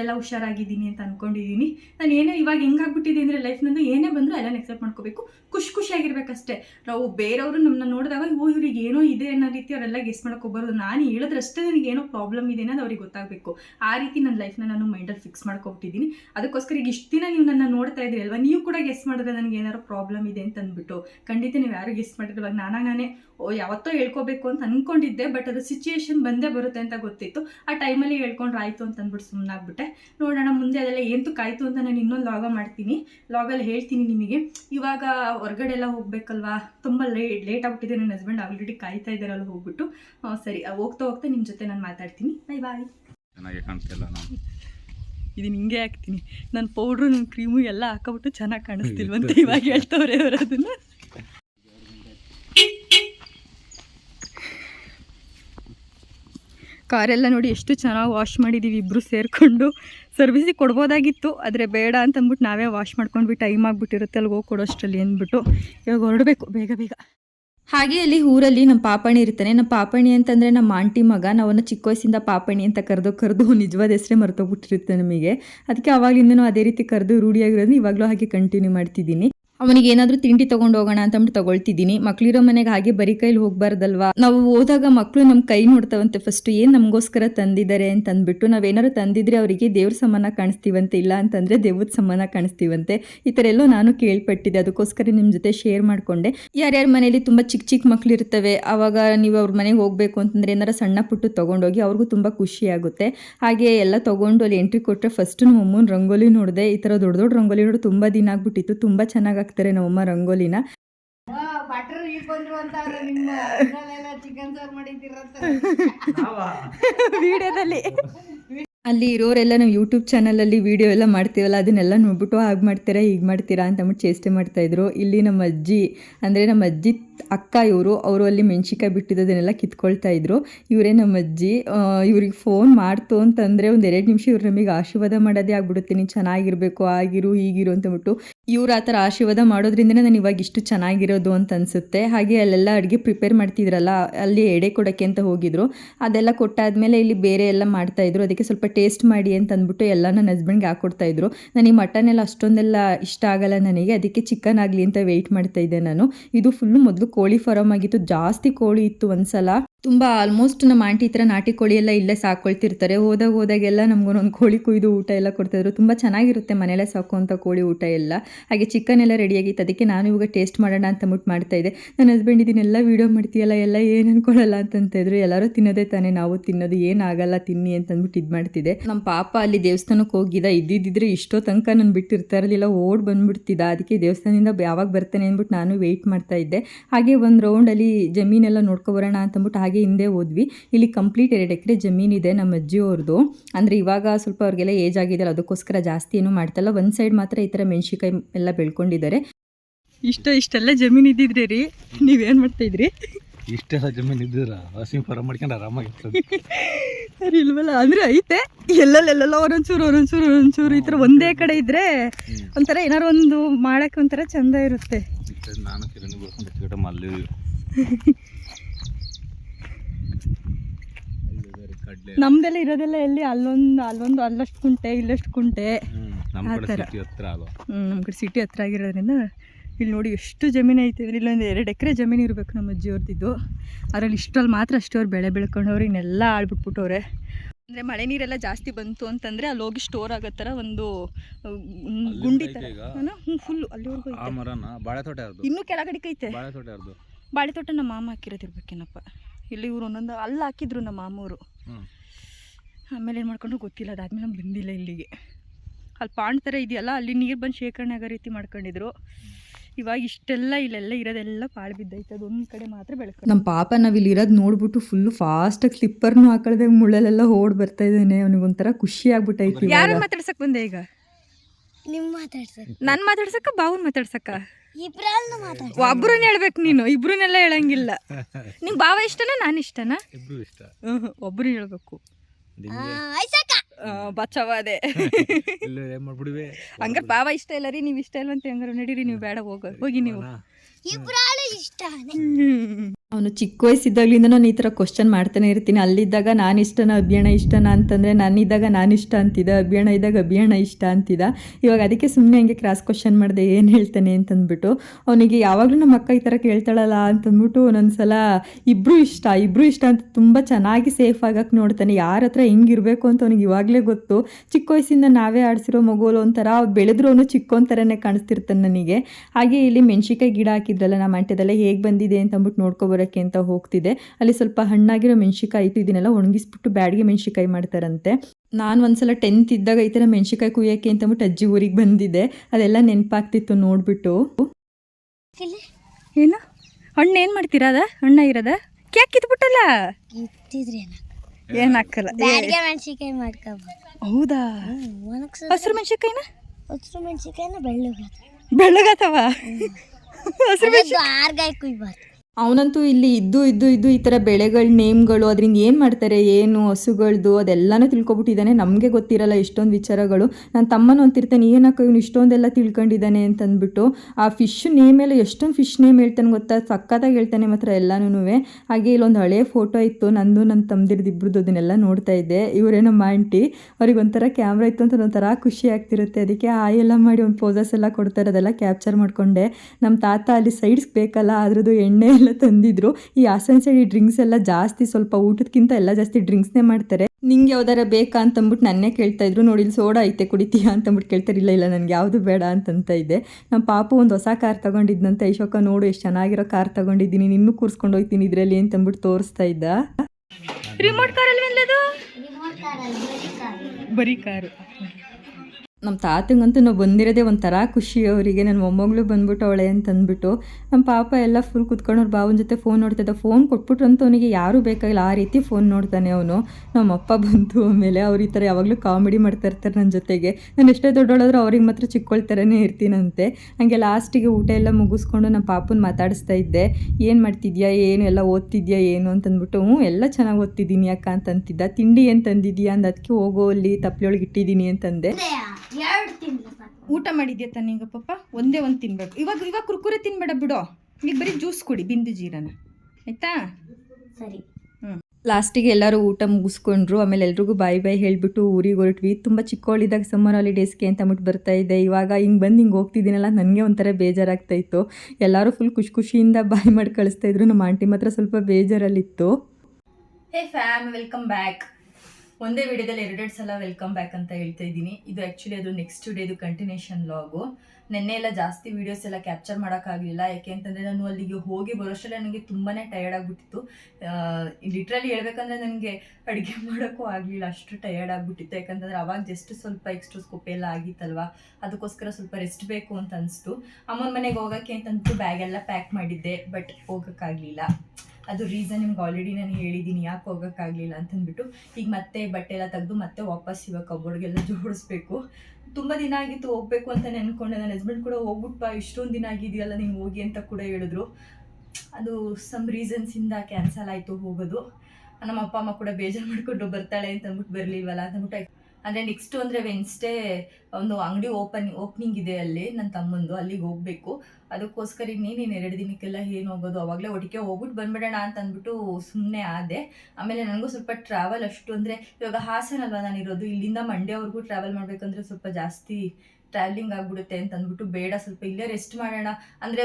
ಎಲ್ಲ ಹುಷಾರಾಗಿದ್ದೀನಿ ಅಂತ ಅಂದ್ಕೊಂಡಿದ್ದೀನಿ ನಾನು ಏನೇ ಇವಾಗ ಹೆಂಗಾಗ್ಬಿಟ್ಟಿದೆ ಅಂದರೆ ಲೈಫ್ ನಂದು ಏನೇ ಬಂದರೂ ಎಲ್ಲ ಎಕ್ಸೆಪ್ಟ್ ಮಾಡ್ಕೋಬೇಕು. ಖುಷಿ ಖುಷಿಯಾಗಿರ್ಬೇಕಷ್ಟೇ. ನಾವು ಬೇರೆಯವರು ನಮ್ಮನ್ನ ನೋಡಿದಾಗ, ಓ, ಇವ್ರಿಗೆ ಏನೋ ಇದೆ ಅನ್ನೋ ರೀತಿ ಅವರೆಲ್ಲ ಗೆಸ್ ಮಾಡೋಕ್ಕೋಗ್ಬಾರ್ದು ನಾನು ಹೇಳಿದ್ರಷ್ಟೇ ನನಗೆ ಏನೋ ಪ್ರಾಬ್ಲಮ್ ಇದೆ ಅನ್ನೋದು ಅವ್ರಿಗೆ ಗೊತ್ತಾಗಬೇಕು. ಆ ರೀತಿ ನನ್ನ ಲೈಫ್ನ ನಾನು ಮೈಂಡಲ್ಲಿ ಫಿಕ್ಸ್ ಮಾಡ್ಕೊಬಿಟ್ಟಿದ್ದೀನಿ ಅದಕ್ಕೋಸ್ಕರ ಈಗ ಇಷ್ಟು ದಿನ ನೀವು ನನ್ನ ನೋಡ್ತಾ ಇದ್ದೀರಿ ಅಲ್ವಾ? ನೀವು ಕೂಡ ಗೆಸ್ ಮಾಡಿದ್ರೆ ನನಗೆ ಏನಾರು ಪ್ರಾಬ್ಲಮ್ ಇದೆ ಅಂತ ಅಂದ್ಬಿಟ್ಟು ಖಂಡಿತ ನೀವು ಯಾರು ಗೆಸ್ ಮಾಡಿದ್ರೆ ಇವಾಗ ನಾನಾಗ ನಾನೇ, ಓ, ಯಾವತ್ತೋ ಹೇಳ್ಕೋಬೇಕು ಅಂತ ಅಂದ್ಕೊಂಡಿದ್ದೆ ಬಟ್ ಅದು ಸಿಚುಯೇಷನ್ ಬಂದೇ ಬರುತ್ತೆ ಅಂತ ಗೊತ್ತಿತ್ತು. ಆ ಟೈಮಲ್ಲಿ ಹೇಳ್ಕೊಂಡ್ರೆ ಆಯಿತು ಅಂತ ಅಂದ್ಬಿಟ್ಟು ಸುಮ್ಮನಾಗ್ಬಿಟ್ಟೆ ನೋಡೋಣ, ಮುಂದೆ ಅದೆಲ್ಲ ಏನು ಕಾಯ್ತು ಅಂತ ನಾನು ಇನ್ನೊಂದು ಲಾಗ ಮಾಡ್ತೀನಿ. ಲಾಗಲ್ಲಿ ಹೇಳ್ತೀನಿ ನಿಮಗೆ. ಇವಾಗ ಹೊರಗಡೆ ಎಲ್ಲ ಹೋಗ್ಬೇಕಲ್ವಾ? ತುಂಬ ಲೇಟ್ ಲೇಟ್ ಆಗ್ಬಿಟ್ಟಿದೆ. ನನ್ನ ಹಸ್ಬೆಂಡ್ ಆಲ್ರೆಡಿ ಕಾಯ್ತಾ ಇದ್ದಾರೆ ಅಲ್ಲಿ ಹೋಗ್ಬಿಟ್ಟು. ಸರಿ, ಹೋಗ್ತಾ ಹೋಗ್ತಾ ನಿಮ್ಮ ಜೊತೆ ನಾನು ಮಾತಾಡ್ತೀನಿ. ಬೈ ಬಾಯ್ ಚೆನ್ನಾಗಿ ಕಾಣ್ತಿಲ್ಲ ನಾನು. ಇದು ಹಿಂಗೆ ಹಾಕ್ತೀನಿ. ನನ್ನ ಪೌಡ್ರು ನನ್ನ ಕ್ರೀಮು ಎಲ್ಲ ಹಾಕೊಬಿಟ್ಟು ಚೆನ್ನಾಗಿ ಕಾಣಿಸ್ತಿಲ್ವಂತ ಇವಾಗ ಹೇಳ್ತವ್ರೆ ಅವರು ಅದನ್ನು. ಕಾರೆಲ್ಲ ನೋಡಿ ಎಷ್ಟು ಚೆನ್ನಾಗಿ ವಾಶ್ ಮಾಡಿದ್ದೀವಿ ಇಬ್ಬರು ಸೇರಿಕೊಂಡು. ಸರ್ವಿಸಿಗೆ ಕೊಡ್ಬೋದಾಗಿತ್ತು ಆದರೆ ಬೇಡ ಅಂತಂದ್ಬಿಟ್ಟು ನಾವೇ ವಾಶ್ ಮಾಡ್ಕೊಂಡ್ಬಿಟ್ಟು ಟೈಮ್ ಆಗಿಬಿಟ್ಟಿರುತ್ತೆ ಅಲ್ಲಿಗೆ ಹೋಗಿ ಕೊಡೋಷ್ಟರಲ್ಲಿ ಅಂದ್ಬಿಟ್ಟು. ಇವಾಗ ಹೊರಡಬೇಕು ಬೇಗ ಬೇಗ. ಹಾಗೆ ಅಲ್ಲಿ ಊರಲ್ಲಿ ನಮ್ಮ ಪಾಪಣಿ ಇರ್ತಾನೆ. ನಮ್ಮ ಪಾಪಣಿ ಅಂತಂದರೆ ನಮ್ಮ ಆಂಟಿ ಮಗ. ನಾವನ್ನ ಚಿಕ್ಕ ವಯಸ್ಸಿಂದ ಪಾಪಣಿ ಅಂತ ಕರೆದು ಕರೆದು ನಿಜವಾದ ಹೆಸರೇ ಮರೆತೋಗ್ಬಿಟ್ಟಿರುತ್ತೆ ನಮಗೆ. ಅದಕ್ಕೆ ಅವಾಗಲಿಂದನೂ ಅದೇ ರೀತಿ ಕರೆದು ರೂಢಿಯಾಗಿರೋದು ಇವಾಗಲೂ ಹಾಗೆ ಕಂಟಿನ್ಯೂ ಮಾಡ್ತಿದ್ದೀನಿ. ಅವನಿಗೆ ಏನಾದರೂ ತಿಂಡಿ ತಗೊಂಡು ಹೋಗೋಣ ಅಂತ ಅಂದ್ಬಿಟ್ಟು ತಗೊಳ್ತಿದ್ದೀನಿ. ಮಕ್ಳಿರೋ ಮನೆಗೆ ಹಾಗೆ ಬರೀ ಕೈಲಿ ಹೋಗ್ಬಾರ್ದಲ್ವಾ? ನಾವು ಹೋದಾಗ ಮಕ್ಕಳು ನಮ್ಮ ಕೈ ನೋಡ್ತಾವಂತೆ ಫಸ್ಟ್ ಏನು ನಮಗೋಸ್ಕರ ತಂದಿದ್ದಾರೆ ಅಂತ ಅಂದ್ಬಿಟ್ಟು ನಾವೇನಾದ್ರು ತಂದಿದ್ರೆ ಅವರಿಗೆ ದೇವ್ರ ಸಮಾನ ಕಾಣಿಸ್ತೀವಂತೆ, ಇಲ್ಲ ಅಂತಂದ್ರೆ ದೇವ್ರ ಸಮಾನ ಕಾಣಿಸ್ತೀವಂತೆ. ಈ ಥರ ಎಲ್ಲೋ ನಾನು ಕೇಳ್ಪಟ್ಟಿದ್ದೆ. ಅದಕ್ಕೋಸ್ಕರ ನಿಮ್ಮ ಜೊತೆ ಶೇರ್ ಮಾಡಿಕೊಂಡೆ. ಯಾರ್ಯಾರ ಮನೇಲಿ ತುಂಬ ಚಿಕ್ಕ ಚಿಕ್ಕ ಮಕ್ಳು ಇರ್ತವೆ ಆವಾಗ ನೀವು ಅವ್ರ ಮನೆಗೆ ಹೋಗಬೇಕು ಅಂತಂದ್ರೆ ಏನಾರ ಸಣ್ಣ ಪುಟ್ಟು ತೊಗೊಂಡೋಗಿ ಅವ್ರಿಗೂ ತುಂಬ ಖುಷಿ ಆಗುತ್ತೆ. ಹಾಗೆ ಎಲ್ಲ ತೊಗೊಂಡು ಅಲ್ಲಿ ಎಂಟ್ರಿ ಕೊಟ್ಟರೆ ಫಸ್ಟ್ ನಮ್ಮ ಅಮ್ಮನ ರಂಗೋಲಿ ನೋಡಿದೆ, ಈ ಥರ ದೊಡ್ಡ ದೊಡ್ಡ ರಂಗೋಲಿ ನೋಡಿ ತುಂಬ ದಿನ ಆಗ್ಬಿಟ್ಟಿತ್ತು. ತುಂಬ ಚೆನ್ನಾಗಿ ಹಾಕ್ತಾರೆ ನಮ್ಮಮ್ಮ ರಂಗೋಲಿನ. ವಿಡಿಯೋದಲ್ಲಿ. ಅಲ್ಲಿ ಇರೋರೆಲ್ಲ ನಾವು ಯೂಟ್ಯೂಬ್ ಚಾನಲಲ್ಲಿ ವಿಡಿಯೋ ಎಲ್ಲ ಮಾಡ್ತೀವಲ್ಲ ಅದನ್ನೆಲ್ಲ ನೋಡ್ಬಿಟ್ಟು ಹಾಗೆ ಮಾಡ್ತೀರಾ ಹೀಗೆ ಮಾಡ್ತೀರಾ ಅಂತ ಅಂದ್ಬಿಟ್ಟು ಚೇಷ್ಟೆ ಮಾಡ್ತಾ ಮಾಡ್ತಾಯಿದ್ರು ಇಲ್ಲಿ ನಮ್ಮ ಅಜ್ಜಿ ಅಂದರೆ ನಮ್ಮ ಅಜ್ಜಿ ಅಕ್ಕ ಇವರು ಅವರು ಅಲ್ಲಿ ಮೆಣ್ಸಿಕಾಯಿ ಬಿಟ್ಟಿದ್ದನ್ನೆಲ್ಲ ಕಿತ್ಕೊಳ್ತಾ ಇದ್ರು. ಇವರೇ ನಮ್ಮ ಅಜ್ಜಿ ಇವ್ರಿಗೆ ಫೋನ್ ಮಾಡ್ತು ಅಂತಂದರೆ ಒಂದು ಎರಡು ನಿಮಿಷ ಇವ್ರು ನಮಗೆ ಆಶೀರ್ವಾದ ಮಾಡೋದೇ ಆಗ್ಬಿಡುತ್ತೆ. ನೀನು ಚೆನ್ನಾಗಿರಬೇಕು ಆಗಿರು ಹೀಗಿರು ಅಂತಂದ್ಬಿಟ್ಟು ಇವ್ರು ಆ ಥರ ಆಶೀರ್ವಾದ ಮಾಡೋದ್ರಿಂದನೇ ನಾನು ಇವಾಗ ಇಷ್ಟು ಚೆನ್ನಾಗಿರೋದು ಅಂತ ಅನಿಸುತ್ತೆ. ಹಾಗೆ ಅಲ್ಲೆಲ್ಲ ಅಡುಗೆ ಪ್ರಿಪೇರ್ ಮಾಡ್ತಿದ್ರಲ್ಲ, ಅಲ್ಲಿ ಎಡೆ ಕೊಡೋಕ್ಕೆ ಅಂತ ಹೋಗಿದ್ರು. ಅದೆಲ್ಲ ಕೊಟ್ಟಾದ್ಮೇಲೆ ಇಲ್ಲಿ ಬೇರೆ ಎಲ್ಲ ಮಾಡ್ತಾಯಿದ್ರು ಅದಕ್ಕೆ ಸ್ವಲ್ಪ ಟೇಸ್ಟ್ ಮಾಡಿ ಅಂತ ಅಂದ್ಬಿಟ್ಟು ಎಲ್ಲ ನನ್ನ ಹಸ್ಬೆಂಡ್ಗೆ ಹಾಕ್ಕೊಡ್ತಾಯಿದ್ರು ನಾನು ಈ ಮಟನ್ ಎಲ್ಲ ಅಷ್ಟೊಂದೆಲ್ಲ ಇಷ್ಟ ಆಗಲ್ಲ ನನಗೆ. ಅದಕ್ಕೆ ಚಿಕನ್ ಆಗಲಿ ಅಂತ ವೆಯ್ಟ್ ಮಾಡ್ತಾಯಿದ್ದೆ ನಾನು. ಇದು ಫುಲ್ಲು ಮೊದಲು ಕೋಳಿ ಫಾರಮ್ ಆಗಿತ್ತು. ಜಾಸ್ತಿ ಕೋಳಿ ಇತ್ತು ಒಂದ್ಸಲ. ತುಂಬ ಆಲ್ಮೋಸ್ಟ್ ನಮ್ಮ ಆಂಟಿ ಥರ ನಾಟಿ ಕೋಳಿ ಎಲ್ಲ ಇಲ್ಲೇ ಸಾಕೊಳ್ತಿರ್ತಾರೆ. ಹೋದಾಗ ಹೋದಾಗೆಲ್ಲ ನಮ್ಗೊಂದೊಂದು ಕೋಳಿ ಕುಯ್ದು ಊಟ ಎಲ್ಲ ಕೊಡ್ತಾಯಿದ್ರು ತುಂಬ ಚೆನ್ನಾಗಿರುತ್ತೆ ಮನೆಯಲ್ಲೇ ಸಾಕುವಂಥ ಕೋಳಿ ಊಟ ಎಲ್ಲ. ಹಾಗೆ ಚಿಕನ್ ಎಲ್ಲ ರೆಡಿಯಾಗಿತ್ತು ಅದಕ್ಕೆ ನಾನು ಇವಾಗ ಟೇಸ್ಟ್ ಮಾಡೋಣ ಅಂತ ಅಂದ್ಬಿಟ್ಟು ಮಾಡ್ತಾ ಇದ್ದೆ. ನನ್ನ ಹಸ್ಬೆಂಡ್ ಇದನ್ನೆಲ್ಲ ವೀಡಿಯೋ ಮಾಡ್ತೀಯಲ್ಲ, ಎಲ್ಲ ಏನು ಅನ್ಕೊಳ್ಳಲ್ಲ ಅಂತಂತ ಇದ್ರು. ಎಲ್ಲರೂ ತಿನ್ನೋದೇ ತಾನೇ, ನಾವು ತಿನ್ನೋದು ಏನಾಗಲ್ಲ ತಿನ್ನಿ ಅಂತ ಅಂದ್ಬಿಟ್ಟು ಇದು ಮಾಡ್ತಿದ್ದೆ. ನಮ್ಮ ಪಾಪ ಅಲ್ಲಿ ದೇವಸ್ಥಾನಕ್ಕೆ ಹೋಗಿದ್ದ. ಇದ್ದಿದ್ದಿದ್ರೆ ಇಷ್ಟೋ ತನಕ ನಾನು ಬಿಟ್ಟಿರ್ತಾ ಇರಲಿಲ್ಲ. ಓಡ್ ಬಂದ್ಬಿಡ್ತಿದ್ದ. ಅದಕ್ಕೆ ದೇವಸ್ಥಾನದಿಂದ ಯಾವಾಗ ಬರ್ತಾನೆ ಅಂದ್ಬಿಟ್ಟು ನಾನು ವೆಯ್ಟ್ ಮಾಡ್ತಾ ಇದ್ದೆ. ಹಾಗೆ ಒಂದು ರೌಂಡಲ್ಲಿ ಜಮೀನೆಲ್ಲ ನೋಡ್ಕೊಬರೋಣ ಅಂತಂದ್ಬಿಟ್ಟು ಹಾಗೆ ಹಿಂದೆ ಹೋದ್ವಿ. ಇಲ್ಲಿ ಕಂಪ್ಲೀಟ್ ಎರಡು ಎಕರೆ ಜಮೀನಿದೆ ನಮ್ಮ ಅಜ್ಜಿಯವ್ರದ್ದು ಅಂದರೆ ಇವಾಗ ಸ್ವಲ್ಪ ಅವ್ರಿಗೆಲ್ಲ ಏಜ್ ಆಗಿದೆ ಅದಕ್ಕೋಸ್ಕರ ಜಾಸ್ತಿ ಏನು ಮಾಡ್ತಲ್ಲ. ಒಂದು ಸೈಡ್ ಮಾತ್ರ ಈ ಥರ ಮೆಣಸಿಕಾಯಿ ಎಲ್ಲ ಬೆಳ್ಕೊಂಡಿದ್ದಾರೆ. ಇಷ್ಟ ಇಷ್ಟೆಲ್ಲ ಜಮೀನು ಇದ್ದಿದ್ರಿ ರೀ? ನೀವೇನು ಮಾಡ್ತಾ ಇದ್ರಿ? ಇಷ್ಟೆಲ್ಲ ಜಮೀನು ಇದ್ದಿದ್ರ ಹಸಿ ಫಾರಂ ಮಾಡ್ಕೊಂಡು ಆರಾಮಾಗಿರ್ತದೆ ಸರಿ ಇಲ್ವಲ್ಲ? ಅಂದ್ರೆ ಐತೆ. ಎಲ್ಲೆಲ್ಲೆಲ್ಲ ಒಂದೊಂಚೂರು ಒಂದೊಂಚೂರು ಒಂದೊಂಚೂರು ಈ ಥರ ಒಂದೇ ಕಡೆ ಇದ್ರೆ ಒಂಥರ ಏನಾರು ಒಂದು ಮಾಡೋಕ್ಕೆ ಒಂಥರ ಚಂದ ಇರುತ್ತೆ. ನಾನು ನಮ್ದೆಲ್ಲ ಇರೋದೆಲ್ಲ ಎಲ್ಲಿ? ಅಲ್ಲೊಂದು ಅಲ್ಲೊಂದು ಅಲ್ಲಷ್ಟು ಕುಂಟೆ ಇಲ್ಲಷ್ಟು ಕುಂಟೆ. ನಮ್ಮ ಆ ಕಡೆ ಥರ. ಸಿಟಿ ಹತ್ರ ನಮ್ಮ ಕಡೆ ಸಿಟಿ ಹತ್ರ ಆಗಿರೋದ್ರಿಂದ ಇಲ್ಲಿ ನೋಡಿ ಎಷ್ಟು ಜಮೀನು ಐತೆ. ಅಂದ್ರೆ ಇಲ್ಲೊಂದು ಎರಡು ಎಕರೆ ಜಮೀನು ಇರಬೇಕು ನಮ್ಮ ಅಜ್ಜಿಯವ್ರದ್ದು ಅದರಲ್ಲಿ ಇಷ್ಟಲ್ಲಿ ಮಾತ್ರ ಅಷ್ಟು ಅವ್ರು ಬೆಳೆ ಬೆಳ್ಕೊಂಡವ್ರು ಇನ್ನೆಲ್ಲ ಆಳ್ಬಿಟ್ಬಿಟ್ಟವ್ರೆ. ಅಂದರೆ ಮಳೆ ನೀರೆಲ್ಲ ಜಾಸ್ತಿ ಬಂತು ಅಂತಂದರೆ ಅಲ್ಲಿ ಹೋಗಿ ಸ್ಟೋರ್ ಆಗೋ ಥರ ಒಂದು ಗುಂಡಿ ಥರ. ಫುಲ್ಲು ಅಲ್ಲಿವರೆಗೂ ಇನ್ನೂ ಕೆಳಗಡೆ ಐತೆ. ಬಾಳೆ ತೋಟ ನಮ್ಮ ಮಾಮ ಹಾಕಿರೋದಿರ್ಬೇಕೇನಪ್ಪ ಇಲ್ಲಿ ಇವ್ರು ಒಂದೊಂದು ಅಲ್ಲಿ ಹಾಕಿದ್ರು ನಮ್ಮ ಮಾಮೂರು. ಆಮೇಲೆ ಏನು ಮಾಡ್ಕೊಂಡು ಗೊತ್ತಿಲ್ಲ ಅದಾದ್ಮೇಲೆ ನಮ್ಗೆ ಬಂದಿಲ್ಲ ಇಲ್ಲಿಗೆ. ಅಲ್ಲಿ ಪಾಂಡ್ ಥರ ಇದೆಯಲ್ಲ ಅಲ್ಲಿ ನೀರು ಬಂದು ಶೇಖರಣೆ ಆಗೋ ರೀತಿ ಮಾಡ್ಕೊಂಡಿದ್ರು. ಇವಾಗ ಇಷ್ಟೆಲ್ಲ ಇಲ್ಲೆಲ್ಲ ಇರೋದೆಲ್ಲ ಪಾಳು ಬಿದ್ದೈತೆ ಅದೊಂದು ಕಡೆ ಮಾತ್ರ ಬೆಳಕು ನಮ್ಮ ಪಾಪ ನಾವು ಇಲ್ಲಿ ಇರೋದು ನೋಡ್ಬಿಟ್ಟು ಫುಲ್ಲು ಫಾಸ್ಟಾಗಿ ಸ್ಲಿಪ್ಪರ್ನು ಹಾಕೊಳ್ದಾಗ ಮುಳ್ಳಲ್ಲೆಲ್ಲ ಓಡ್ ಬರ್ತಾ ಇದ್ದಾನೆ ಅವನಿಗೊಂಥರ ಖುಷಿ ಆಗ್ಬಿಟ್ಟೈತಿ ಯಾರು ಮಾತಾಡ್ಸಕ್ ಬಂದೆ ಈಗ? ನಿಮ್ಮ ಮಾತಾಡ್ಸಕ್. ನಾನು ಮಾತಾಡ್ಸಕ್ಕ ಬಾವನ್ ಮಾತಾಡ್ಸಕ್ಕ? ಒಬ್ರನ್ನ ಹೇಳ್ಬೇಕು ನೀನು ಇಬ್ರನ್ನೆಲ್ಲ ಹೇಳಂಗಿಲ್ಲ. ನಿಮ್ ಬಾವ ಇಷ್ಟನಾ ನಾನು ಇಷ್ಟನಾ? ಇಬ್ರು ಇಷ್ಟ. ಒಬ್ರು ಹೇಳ್ಬೇಕು. ನಿಮ್ಗೆ ಐಸಕ್ಕ! ಬಚ್ಚವ ಅದೇ ಇಲ್ಲ ಏನ್ ಮಾಡ್ಬಿಡಿವೆ? ಹಂಗಾರೆ ಬಾವ ಇಷ್ಟ ಇಲ್ಲ ರೀ ನೀವು ಇಷ್ಟ ಇಲ್ಲ ಅಂತ ಹೆಂಗಾರ ನಡೀರಿ ನೀವು ಬೇಡ ಹೋಗ ಹೋಗಿ ನೀವು. ಇಬ್ರಾಳು ಇಷ್ಟನೇ. ಅವನು ಚಿಕ್ಕ ವಯಸ್ಸಿದ್ದಾಗಲಿಂದ ನಾನು ಈ ಥರ ಕ್ವಶನ್ ಮಾಡ್ತಾನೆ ಇರ್ತೀನಿ. ಅಲ್ಲಿದ್ದಾಗ ನಾನು ಇಷ್ಟನ, ಅಭಿಯಾಣ ಇಷ್ಟನಾ ಅಂತಂದರೆ ನಾನಿದ್ದಾಗ ನಾನು ಇಷ್ಟ ಅಂತಿದ್ದ, ಅಭಿಯಾಣ ಇದ್ದಾಗ ಅಭಿಯಾಣ ಇಷ್ಟ ಅಂತಿದ್ದ. ಇವಾಗ ಅದಕ್ಕೆ ಸುಮ್ಮನೆ ಹಂಗೆ ಕ್ರಾಸ್ ಕ್ವಶನ್ ಮಾಡಿದೆ, ಏನು ಹೇಳ್ತಾನೆ ಅಂತಂದ್ಬಿಟ್ಟು, ಅವನಿಗೆ ಯಾವಾಗಲೂ ನಮ್ಮ ಅಕ್ಕ ಈ ಥರ ಕೇಳ್ತಾಳಲ್ಲ ಅಂತಂದ್ಬಿಟ್ಟು ಒಂದೊಂದ್ಸಲ ಇಬ್ಬರು ಇಷ್ಟ ಇಬ್ಬರು ಇಷ್ಟ ಅಂತ ತುಂಬ ಚೆನ್ನಾಗಿ ಸೇಫ್ ಆಗಕ್ಕೆ ನೋಡ್ತಾನೆ, ಯಾರ ಹತ್ರ ಹೆಂಗಿರಬೇಕು ಅಂತ ಅವ್ನಿಗೆ ಇವಾಗಲೇ ಗೊತ್ತು. ಚಿಕ್ಕ ವಯಸ್ಸಿಂದ ನಾವೇ ಆಡಿಸಿರೋ ಮಗುಲು ಒಂಥರ, ಬೆಳೆದ್ರೂ ಅವನು ಚಿಕ್ಕೊಂಥರನೇ ಥರನೇ ಕಾಣಿಸ್ತಿರ್ತಾನೆ ನನಗೆ. ಹಾಗೆ ಇಲ್ಲಿ ಮೆಣಸಿಕಾಯಿ ಗಿಡ ಹಾಕಿದ್ರಲ್ಲ, ನಮ್ಮ ಅಂಟ್ಯದೆಲ್ಲ ಹೇಗೆ ಬಂದಿದೆ ಅಂತ ಅಂದ್ಬಿಟ್ಟು ನೋಡ್ಕೊಬರೋಕ್ಕೆ ಅಂತ ಹೋಗ್ತಿದೆ. ಅಲ್ಲಿ ಸ್ವಲ್ಪ ಹಣ್ಣಾಗಿರೋ ಮೆಣಸಿಕಾಯಿ ಇತ್ತು ಇದನ್ನೆಲ್ಲ ಒಣಗಿಸ್ಬಿಟ್ಟು ಬ್ಯಾಡಿಗೆ ಮೆಣಸಿಕಾಯಿ ಮಾಡ್ತಾರಂತೆ. ನಾನು ಒಂದ್ಸಲ ಟೆಂತ್ ಇದ್ದಾಗ ಈ ಥರ ಮೆಣಸಿಕಾಯಿ ಕುಯ್ಯೋಕ್ಕೆ ಅಂತ ಅಂದ್ಬಿಟ್ಟು ಅಜ್ಜಿ ಊರಿಗೆ ಬಂದಿದ್ದೆ. ಅದೆಲ್ಲ ನೆನಪಾಗ್ತಿತ್ತು ನೋಡ್ಬಿಟ್ಟು. ಏನು ಹಣ್ಣು ಏನು ಮಾಡ್ತೀರಾ ಅದ? ಹಣ್ಣ ಇರೋದ? ಕ್ಯಾಕ್ ಕಿತ್ಬಿಟ್ಟಲ್ಲ ಇತ್ತಿದ್ರಿ ಏನು ಹಾಕಲ್ಲ? ಬ್ಯಾಡಿಗೆ ಮೆಣಸಿಕಾಯಿ ಮಾಡ್ಕೋಬೋದು. ಹೌದಾ? ಹಸಿರು ಮೆಣಸಿಕಾಯಿನ ಹಸಿರು ಮೆಣಸಿಕಾಯಿನ ಬೆಳ್ಳಗೆ ಬೆಳ್ಳಗತ್ತವ ಹಸಿರು ಆರ್ಗಾಯಿ ಕುಯ್ಬಾರ್ದು ಅವನಂತೂ ಇಲ್ಲಿ ಇದ್ದು ಇದ್ದು ಇದ್ದು ಈ ಥರ ಬೆಳೆಗಳ, ನೇಮ್ಗಳು ಅದರಿಂದ ಏನು ಮಾಡ್ತಾರೆ, ಏನು ಹಸುಗಳದ್ದು ಅದೆಲ್ಲನೂ ತಿಳ್ಕೊಬಿಟ್ಟಿದ್ದಾನೆ. ನಮಗೆ ಗೊತ್ತಿರಲ್ಲ ಎಷ್ಟೊಂದು ವಿಚಾರಗಳು. ನಾನು ತಮ್ಮನೂ ಅಂತಿರ್ತಾನೆ, ಏನಕ್ಕ ಇವನು ಇಷ್ಟೊಂದೆಲ್ಲ ತಿಳ್ಕೊಂಡಿದ್ದಾನೆ ಅಂತಂದ್ಬಿಟ್ಟು ಆ ಫಿಶ್ ನೇಮ್ ಎಲ್ಲ ಎಷ್ಟೊಂದು ಫಿಶ್ ನೇಮ್ ಹೇಳ್ತಾನೆ ಗೊತ್ತಾ? ಸಕ್ಕತ್ತಾಗಿ ಹೇಳ್ತಾನೆ ಮಾತ್ರ ಎಲ್ಲನೂ ಹಾಗೆ ಇಲ್ಲೊಂದು ಹಳೆ ಫೋಟೋ ಇತ್ತು. ನಂದು ನನ್ನ ತಮ್ಮದಿರ್ದು ಇಬ್ಬರದ್ದು ಅದನ್ನೆಲ್ಲ ನೋಡ್ತಾ ಇದ್ದೆ. ಇವರೇ ನಮ್ಮ ಆಂಟಿ? ಅವ್ರಿಗೆ ಒಂಥರ ಕ್ಯಾಮ್ರಾ ಇತ್ತು ಅಂತ ಒಂಥರ ಖುಷಿ ಆಗ್ತಿರುತ್ತೆ. ಅದಕ್ಕೆ ಆ ಎಲ್ಲ ಮಾಡಿ ಒಂದು ಪೋಸಸ್ ಎಲ್ಲ ಕೊಡ್ತಾರೆ ಅದೆಲ್ಲ ಕ್ಯಾಪ್ಚರ್ ಮಾಡಿಕೊಂಡೆ. ನಮ್ಮ ತಾತ ಅಲ್ಲಿ ಸೈಡ್ಸ್ ಬೇಕಲ್ಲ, ಅದ್ರದ್ದು ಎಣ್ಣೆ ಎಲ್ಲ ತಂದಿದ್ರು. ಈ ಹಾಸನ ಸೈಡ್ ಡ್ರಿಂಕ್ಸ್ ಎಲ್ಲ ಜಾಸ್ತಿ ಸ್ವಲ್ಪ ಊಟದಕ್ಕಿಂತ ಎಲ್ಲ ಜಾಸ್ತಿ ಡ್ರಿಂಕ್ಸ್ನೇ ಮಾಡ್ತಾರೆ. ನಿಂಗೆ ಯಾವ್ದಾರ ಬೇಕಾ ಅಂತಂದ್ಬಿಟ್ಟು ನನ್ನೇ ಕೇಳ್ತಾ ಇದ್ರು. ನೋಡಿ ಇಲ್ಲಿ ಸೋಡಾ ಐತೆ ಕುಡಿತೀಯಾ ಅಂತಂದ್ಬಿಟ್ಟು ಕೇಳ್ತಾರೆ. ಇಲ್ಲ ಇಲ್ಲ ನನಗೆ ಯಾವುದು ಬೇಡ ಅಂತಂತ ಇದೆ. ನಮ್ಮ ಪಾಪು ಒಂದು ಹೊಸ ಕಾರ್ ತಗೊಂಡಿದ್ನಂತೆ. ಐಶೋಕ ನೋಡು ಎಷ್ಟು ಚೆನ್ನಾಗಿರೋ ಕಾರ್ ತಗೊಂಡಿದ್ದೀನಿ. ನಿನ್ನೂ ಕೂರ್ಸ್ಕೊಂಡು ಹೋಗ್ತೀನಿ ಇದರಲ್ಲಿ ಅಂತಂದ್ಬಿಟ್ಟು ತೋರಿಸ್ತಾ ಇದ್ದ. ರಿಮೋಟ್ ಕಾರ್ ಬರೀ ಕಾರು ನಮ್ಮ ತಾತಂಗಂತೂ ನಾವು ಬಂದಿರೋದೇ ಒಂಥರ ಖುಷಿ ಅವರಿಗೆ. ನನ್ನ ಮೊಮ್ಮಗಳು ಬಂದ್ಬಿಟ್ಟು ಅವಳೆ ಅಂತ ಅಂದ್ಬಿಟ್ಟು ನಮ್ಮ ಪಾಪ ಎಲ್ಲ ಫುಲ್ ಕುತ್ಕೊಂಡು ಅವ್ರ ಬಾವನ ಜೊತೆ ಫೋನ್ ನೋಡ್ತಿದ್ದ. ಫೋನ್ ಕೊಟ್ಬಿಟ್ರಂತೂ ಅವನಿಗೆ ಯಾರೂ ಬೇಕಾಗಿಲ್ಲ. ಆ ರೀತಿ ಫೋನ್ ನೋಡ್ತಾನೆ ಅವನು. ನಮ್ಮ ಅಪ್ಪ ಬಂತು ಆಮೇಲೆ ಅವ್ರು ಈ ಥರ ಯಾವಾಗಲೂ ಕಾಮಿಡಿ ಮಾಡ್ತಾ ಇರ್ತಾರೆ ನನ್ನ ಜೊತೆಗೆ. ನಾನು ಎಷ್ಟೇ ದೊಡ್ಡವಳಾದ್ರೂ ಅವ್ರಿಗೆ ಮಾತ್ರ ಚಿಕ್ಕವಳ ಥರನೇ ಇರ್ತೀನಂತೆ. ಹಾಗೆ ಲಾಸ್ಟಿಗೆ ಊಟ ಎಲ್ಲ ಮುಗಿಸ್ಕೊಂಡು ನಮ್ಮ ಪಾಪನ ಮಾತಾಡಿಸ್ತಾ ಇದ್ದೆ. ಏನು ಮಾಡ್ತಿದ್ಯಾ? ಏನು? ಎಲ್ಲ ಓದ್ತಿದ್ಯಾ? ಏನು? ಅಂತಂದ್ಬಿಟ್ಟು, ಹ್ಞೂ, ಎಲ್ಲ ಚೆನ್ನಾಗಿ ಓದ್ತಿದ್ದೀನಿ ಅಕ್ಕ, ಅಂತಂತಿದ್ದ. ತಿಂಡಿ ಏನು ತಂದಿದ್ಯಾ? ಅಂದ, ಅದಕ್ಕೆ ಹೋಗೋ ಅಲ್ಲಿ ತಪ್ಪಲೊಳಗೆ ಇಟ್ಟಿದ್ದೀನಿ, ಅಂತಂದೆ. ಎರಡು ಊಟ ಮಾಡಿದ್ಯಾ ತಾನೀಗ ಪಾಪ? ಒಂದೇ ಒಂದು ತಿನ್ಬೇಕು. ಇವಾಗ ಇವಾಗ ಕುರ್ಕುರೆ ತಿನ್ಬೇಡ ಬಿಡು. ಈಗ ಬರೀ ಜ್ಯೂಸ್ ಕುಡಿ ಬಿಂದು ಜೀರನ. ಆಯ್ತಾ? ಸರಿ. ಲಾಸ್ಟಿಗೆ ಎಲ್ಲರೂ ಊಟ ಮುಗಿಸ್ಕೊಂಡ್ರು. ಆಮೇಲೆ ಎಲ್ರಿಗೂ ಬಾಯ್ ಬಾಯ್ ಹೇಳಿಬಿಟ್ಟು ಊರಿಗೆ ಹೊರಟ್ವಿ. ತುಂಬ ಚಿಕ್ಕವಳಿದ್ದಾಗ ಸಮ್ಮರ್ ಹಾಲಿಡೇಸ್ಗೆ ಅಂತ ಅಂದ್ಬಿಟ್ಟು ಬರ್ತಾ ಇದ್ದೆ ಇವಾಗ ಹಿಂಗೆ ಬಂದು ಹಿಂಗೆ ಹೋಗ್ತಿದ್ದೀನಲ್ಲ ನನಗೆ ಒಂಥರ ಬೇಜಾರಾಗ್ತಾಯಿತ್ತು ಎಲ್ಲರೂ ಫುಲ್ ಖುಷಿ ಖುಷಿಯಿಂದ ಬಾಯ್ ಮಾಡಿ ಕಳಿಸ್ತಾ ಇದ್ರು. ನಮ್ಮ ಆಂಟಿ ಮಾತ್ರ ಸ್ವಲ್ಪ ಬೇಜಾರಲ್ಲಿತ್ತು. ಹೇ ಫ್ಯಾಮ್ ವೆಲ್ಕಮ್ ಬ್ಯಾಕ್ ಒಂದೇ ವಿಡಿಯೋದಲ್ಲಿ ಎರಡೆರಡು ಸಲ ವೆಲ್ಕಮ್ ಬ್ಯಾಕ್ ಅಂತ ಹೇಳ್ತಾ ಇದ್ದೀನಿ. ಇದು ಆ್ಯಕ್ಚುಲಿ ಅದು ನೆಕ್ಸ್ಟ್ ಡೇದು ಕಂಟಿನ್ಯೂಷನ್ ಲಾಗು ನೆನ್ನೆ ಎಲ್ಲ ಜಾಸ್ತಿ ವೀಡಿಯೋಸ್ ಎಲ್ಲ ಕ್ಯಾಪ್ಚರ್ ಮಾಡೋಕ್ಕಾಗಲಿಲ್ಲ ಯಾಕೆ ಅಂತಂದರೆ ನಾನು ಅಲ್ಲಿಗೆ ಹೋಗಿ ಬರೋಷ್ಟಲ್ಲೇ ನನಗೆ ತುಂಬಾ ಟಯರ್ಡ್ ಆಗಿಬಿಟ್ಟಿತ್ತು. ಲಿಟ್ರಲಿ ಹೇಳ್ಬೇಕಂದ್ರೆ ನನಗೆ ಅಡುಗೆ ಮಾಡೋಕ್ಕೂ ಆಗಲಿಲ್ಲ. ಅಷ್ಟು ಟಯರ್ಡ್ ಆಗಿಬಿಟ್ಟಿತ್ತು. ಯಾಕಂತಂದರೆ ಅವಾಗ ಜಸ್ಟ್ ಸ್ವಲ್ಪ ಎಕ್ಸ್ಟ್ರೋಸ್ಕೋಪಿ ಎಲ್ಲ ಆಗಿತ್ತಲ್ವ? ಅದಕ್ಕೋಸ್ಕರ ಸ್ವಲ್ಪ ರೆಸ್ಟ್ ಬೇಕು ಅಂತ ಅನಿಸ್ತು. ಅಮ್ಮನ ಮನೆಗೆ ಹೋಗೋಕ್ಕೆ ಅಂತಂತೂ ಬ್ಯಾಗ್ ಎಲ್ಲ ಪ್ಯಾಕ್ ಮಾಡಿದ್ದೆ ಬಟ್ ಹೋಗೋಕ್ಕಾಗಲಿಲ್ಲ ಅದು ರೀಸನ್ ನಿಮ್ಗೆ ಆಲ್ರೆಡಿ ನಾನು ಹೇಳಿದ್ದೀನಿ ಯಾಕೆ ಹೋಗೋಕ್ಕಾಗಲಿಲ್ಲ ಅಂತಂದ್ಬಿಟ್ಟು, ಈಗ ಮತ್ತೆ ಬಟ್ಟೆ ಎಲ್ಲ ತೆಗೆದು ಮತ್ತೆ ವಾಪಸ್ ಇವಾಗ ಕಬೋರ್ಡ್ಗೆಲ್ಲ ಜೋಡಿಸ್ಬೇಕು. ತುಂಬ ದಿನ ಆಗಿತ್ತು ಹೋಗ್ಬೇಕು ಅಂತ ನೆನ್ಕೊಂಡೆ, ನನ್ನ ಹಸ್ಬೆಂಡ್ ಕೂಡ ಹೋಗ್ಬಿಟ್ಟು ಬಾ ಇಷ್ಟೊಂದು ದಿನ ಆಗಿದೆಯಲ್ಲ ನೀವು ಹೋಗಿ ಅಂತ ಕೂಡ ಹೇಳಿದ್ರು. ಅದು ಸಮ್ ರೀಸನ್ಸಿಂದ ಕ್ಯಾನ್ಸಲ್ ಆಯಿತು ಹೋಗೋದು. ನಮ್ಮ ಅಪ್ಪ, ಅಮ್ಮ ಕೂಡ ಬೇಜಾರು ಮಾಡಿಕೊಂಡು ಬರ್ತಾಳೆ ಅಂತ ಅಂದ್ಬಿಟ್ಟು ಬರಲಿಲ್ವಲ್ಲ, ಅಂತಂದ್ಬಿಟ್ಟು ಅಂದರೆ ನೆಕ್ಸ್ಟು ಅಂದರೆ ವೆನ್ಸ್ಡೇ ಒಂದು ಅಂಗಡಿ ಓಪನ್ ಓಪನಿಂಗ್ ಇದೆ ಅಲ್ಲಿ ನನ್ನ ತಮ್ಮಂದು, ಅಲ್ಲಿಗೆ ಹೋಗಬೇಕು. ಅದಕ್ಕೋಸ್ಕರ ಈಗ ನೀನು ಎರಡು ದಿನಕ್ಕೆಲ್ಲ ಏನು ಹೋಗೋದು, ಅವಾಗಲೇ ಒಟ್ಟಿಗೆ ಹೋಗ್ಬಿಟ್ಟು ಬಂದ್ಬಿಡೋಣ ಅಂತ ಅಂದ್ಬಿಟ್ಟು ಸುಮ್ಮನೆ ಆದೆ. ಆಮೇಲೆ ನನಗೂ ಸ್ವಲ್ಪ ಟ್ರಾವೆಲ್ ಅಷ್ಟು ಅಂದರೆ ಇವಾಗ ಹಾಸನ ಅಲ್ವಾ ನಾನಿರೋದು, ಇಲ್ಲಿಂದ ಮಂಡ್ಯವರೆಗೂ ಟ್ರಾವೆಲ್ ಮಾಡಬೇಕಂದ್ರೆ ಸ್ವಲ್ಪ ಜಾಸ್ತಿ ಟ್ರಾವೆಲಿಂಗ್ ಆಗಿಬಿಡುತ್ತೆ ಅಂತ ಅಂದ್ಬಿಟ್ಟು ಬೇಡ, ಸ್ವಲ್ಪ ಇಲ್ಲೇ ರೆಸ್ಟ್ ಮಾಡೋಣ. ಅಂದರೆ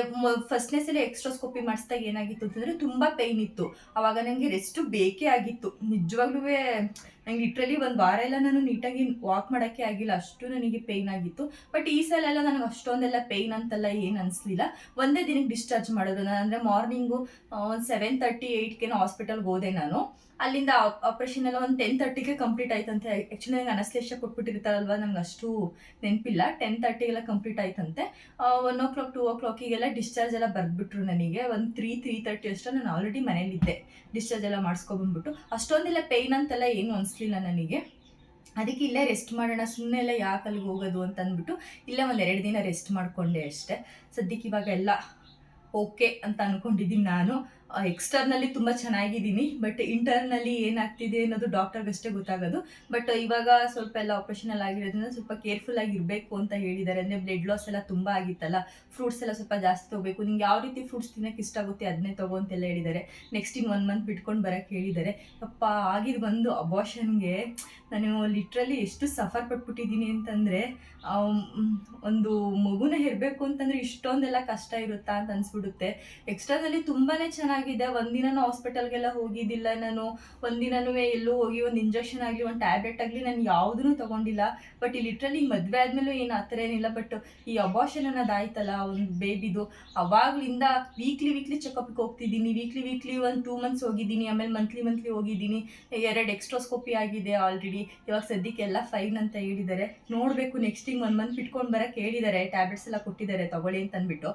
ಫಸ್ಟ್ನೇ ಸಲ ಎಕ್ಸ್ಟ್ರಾಸ್ಕೋಪಿ ಮಾಡಿಸಿದಾಗ ಏನಾಗಿತ್ತು ಅಂತಂದರೆ ತುಂಬ ಪೈನ್ ಇತ್ತು. ಆವಾಗ ನನಗೆ ರೆಸ್ಟು ಬೇಕೇ ಆಗಿತ್ತು. ನಿಜವಾಗ್ಲೂ ನಂಗೆ ಲಿಟ್ರಲಿ ಒಂದು ವಾರ ಎಲ್ಲ ನಾನು ನೀಟಾಗಿ ವಾಕ್ ಮಾಡೋಕ್ಕೆ ಆಗಿಲ್ಲ. ಅಷ್ಟು ನನಗೆ ಪೇಯ್ನ್ ಆಗಿತ್ತು. ಬಟ್ ಈ ಸಲ ಎಲ್ಲ ನನಗೆ ಅಷ್ಟೊಂದೆಲ್ಲ ಪೇಯ್ನ್ ಅಂತೆಲ್ಲ ಏನು ಅನಿಸ್ಲಿಲ್ಲ. ಒಂದೇ ದಿನಕ್ಕೆ ಡಿಸ್ಚಾರ್ಜ್ ಮಾಡಿದ್ರು. ನಾನು ಅಂದರೆ ಮಾರ್ನಿಂಗು ಒಂದು ಸೆವೆನ್ ತರ್ಟಿ ಏಯ್ಟ್ಗೆನೋ ಹಾಸ್ಪಿಟಲ್ಗೆ ಹೋದೆ ನಾನು. ಅಲ್ಲಿಂದ ಆಪ್ರೇಷನ್ ಎಲ್ಲ ಒಂದು ಟೆನ್ ತರ್ಟಿಗೆ ಕಂಪ್ಲೀಟ್ ಆಯ್ತಂತೆ. ಆ್ಯಕ್ಚುಲಿ ನಂಗೆ ಅನಸ್ಲೇಷ ಕೊಟ್ಬಿಟ್ಟಿರ್ತಾರಲ್ವ ನಂಗೆ ಅಷ್ಟು ನೆನಪಿಲ್ಲ. ಟೆನ್ ತರ್ಟಿಗೆಲ್ಲ ಕಂಪ್ಲೀಟ್ ಆಯ್ತಂತೆ. ಒನ್ ಓ ಕ್ಲಾಕ್ ಟೂ ಓ ಕ್ಲಾಕಿಗೆಲ್ಲ ಡಿಸ್ಚಾರ್ಜ್ ಎಲ್ಲ ಬರೆದ್ಬಿಟ್ರು ನನಗೆ. ಒಂದು ತ್ರೀ ತ್ರೀ ತರ್ಟಿ ಅಷ್ಟು ನಾನು ಆಲ್ರೆಡಿ ಮನೇಲಿದ್ದೆ. ಡಿಸ್ಚಾರ್ಜ್ ಎಲ್ಲ ಮಾಡಿಸ್ಕೊಬಂದ್ಬಿಟ್ಟು ಅಷ್ಟೊಂದೆಲ್ಲ ಪೇಯ್ನ್ ಅಂತೆಲ್ಲ ಏನು ಅನಿಸ್ಲಿಲ್ಲ ನನಗೆ. ಅದಕ್ಕೆ ಇಲ್ಲೇ ರೆಸ್ಟ್ ಮಾಡೋಣ ಸುಮ್ಮನೆ ಎಲ್ಲ ಯಾಕೆ ಅಲ್ಲಿಗೆ ಹೋಗೋದು ಅಂತ ಅಂದ್ಬಿಟ್ಟು ಇಲ್ಲೇ ಒಂದು ಎರಡು ದಿನ ರೆಸ್ಟ್ ಮಾಡಿಕೊಂಡೆ ಅಷ್ಟೇ. ಸದ್ಯಕ್ಕೆ ಇವಾಗ ಎಲ್ಲ ಓಕೆ ಅಂತ ಅಂದ್ಕೊಂಡಿದ್ದೀನಿ ನಾನು. ಎಕ್ಸ್ಟರ್ನಲ್ಲಿ ತುಂಬ ಚೆನ್ನಾಗಿದ್ದೀನಿ ಬಟ್ ಇಂಟರ್ನಲ್ಲಿ ಏನಾಗ್ತಿದೆ ಅನ್ನೋದು ಡಾಕ್ಟರ್ಗಷ್ಟೇ ಗೊತ್ತಾಗೋದು. ಬಟ್ ಇವಾಗ ಸ್ವಲ್ಪ ಎಲ್ಲ ಆಪ್ರೇಷನ್ ಎಲ್ಲ ಆಗಿರೋದ್ರಿಂದ ಸ್ವಲ್ಪ ಕೇರ್ಫುಲ್ ಆಗಿರಬೇಕು ಅಂತ ಹೇಳಿದ್ದಾರೆ. ಅಂದರೆ ಬ್ಲಡ್ ಲಾಸ್ ಎಲ್ಲ ತುಂಬ ಆಗಿತ್ತಲ್ಲ ಫ್ರೂಟ್ಸ್ ಎಲ್ಲ ಸ್ವಲ್ಪ ಜಾಸ್ತಿ ತೊಗೋಬೇಕು. ನಿಂಗೆ ಯಾವ ರೀತಿ ಫ್ರೂಟ್ಸ್ ತಿನ್ನೋಕೆ ಇಷ್ಟ ಆಗುತ್ತೆ ಅದನ್ನೇ ತಗೋ ಅಂತೆಲ್ಲ ಹೇಳಿದ್ದಾರೆ. ನೆಕ್ಸ್ಟ್ ಇನ್ ಒನ್ ಮಂತ್ ಬಿಟ್ಕೊಂಡು ಬರೋಕ್ಕೆ ಹೇಳಿದ್ದಾರೆ. ಅಪ್ಪ, ಆಗಿದ ಬಂದು ಅಬಾಷನ್ಗೆ ನಾನು ಲಿಟ್ರಲಿ ಎಷ್ಟು ಸಫರ್ ಪಟ್ಬಿಟ್ಟಿದ್ದೀನಿ ಅಂತಂದರೆ ಒಂದು ಮಗುನ ಇರಬೇಕು ಅಂತಂದರೆ ಇಷ್ಟೊಂದೆಲ್ಲ ಕಷ್ಟ ಇರುತ್ತಾ ಅಂತ ಅನ್ಸ್ಬಿಡುತ್ತೆ. ಎಕ್ಸ್ಟ್ರಾದಲ್ಲಿ ತುಂಬಾ ಚೆನ್ನಾಗಿದೆ ಒಂದಿನೂ ಹಾಸ್ಪಿಟಲ್ಗೆಲ್ಲ ಹೋಗಿದ್ದಿಲ್ಲ ನಾನು. ಒಂದಿನೂ ಎಲ್ಲೂ ಹೋಗಿ ಒಂದು ಇಂಜೆಕ್ಷನ್ ಆಗಲಿ, ಒಂದು ಟ್ಯಾಬ್ಲೆಟ್ ಆಗಲಿ ನಾನು ಯಾವುದೂ ತೊಗೊಂಡಿಲ್ಲ. ಬಟ್ ಈ ಲಿಟ್ರಲಿ ಮದುವೆ ಆದಮೇಲೂ ಏನು ಆ ಥರ ಏನಿಲ್ಲ. ಬಟ್ ಈ ಅಬಾಷನ್ ಅನ್ನೋದಾಯ್ತಲ್ಲ ಒಂದು ಬೇಬಿದು ಅವಾಗಲಿಂದ ವೀಕ್ಲಿ ವೀಕ್ಲಿ ಚೆಕಪ್ಗೆ ಹೋಗ್ತಿದ್ದೀನಿ. ವೀಕ್ಲಿ ವೀಕ್ಲಿ ಒಂದು ಟೂ ಮಂತ್ಸ್ ಹೋಗಿದ್ದೀನಿ. ಆಮೇಲೆ ಮಂತ್ಲಿ ಮಂತ್ಲಿ ಹೋಗಿದ್ದೀನಿ. ಎರಡು ಎಕ್ಸ್ಟ್ರೋಸ್ಕೋಪಿ ಆಗಿದೆ ಆಲ್ರೆಡಿ ಇವಾಗ ಸದ್ಯಕ್ಕೆ ಎಲ್ಲ ಫೈನ್ ಅಂತ ಹೇಳಿದ್ದಾರೆ. ನೋಡಬೇಕು ನೆಕ್ಸ್ಟ್ ಹಿಂಗೆ ಒಂದು ಮಂತ್ ಇಟ್ಕೊಂಡು ಬರೋಕ್ಕೆ ಹೇಳಿದ್ದಾರೆ. ಟ್ಯಾಬ್ಲೆಟ್ಸ್ ಎಲ್ಲ ಕೊಟ್ಟಿದ್ದಾರೆ, ತಗೊಳ್ಳಿ ಅಂತ ಅಂದ್ಬಿಟ್ಟು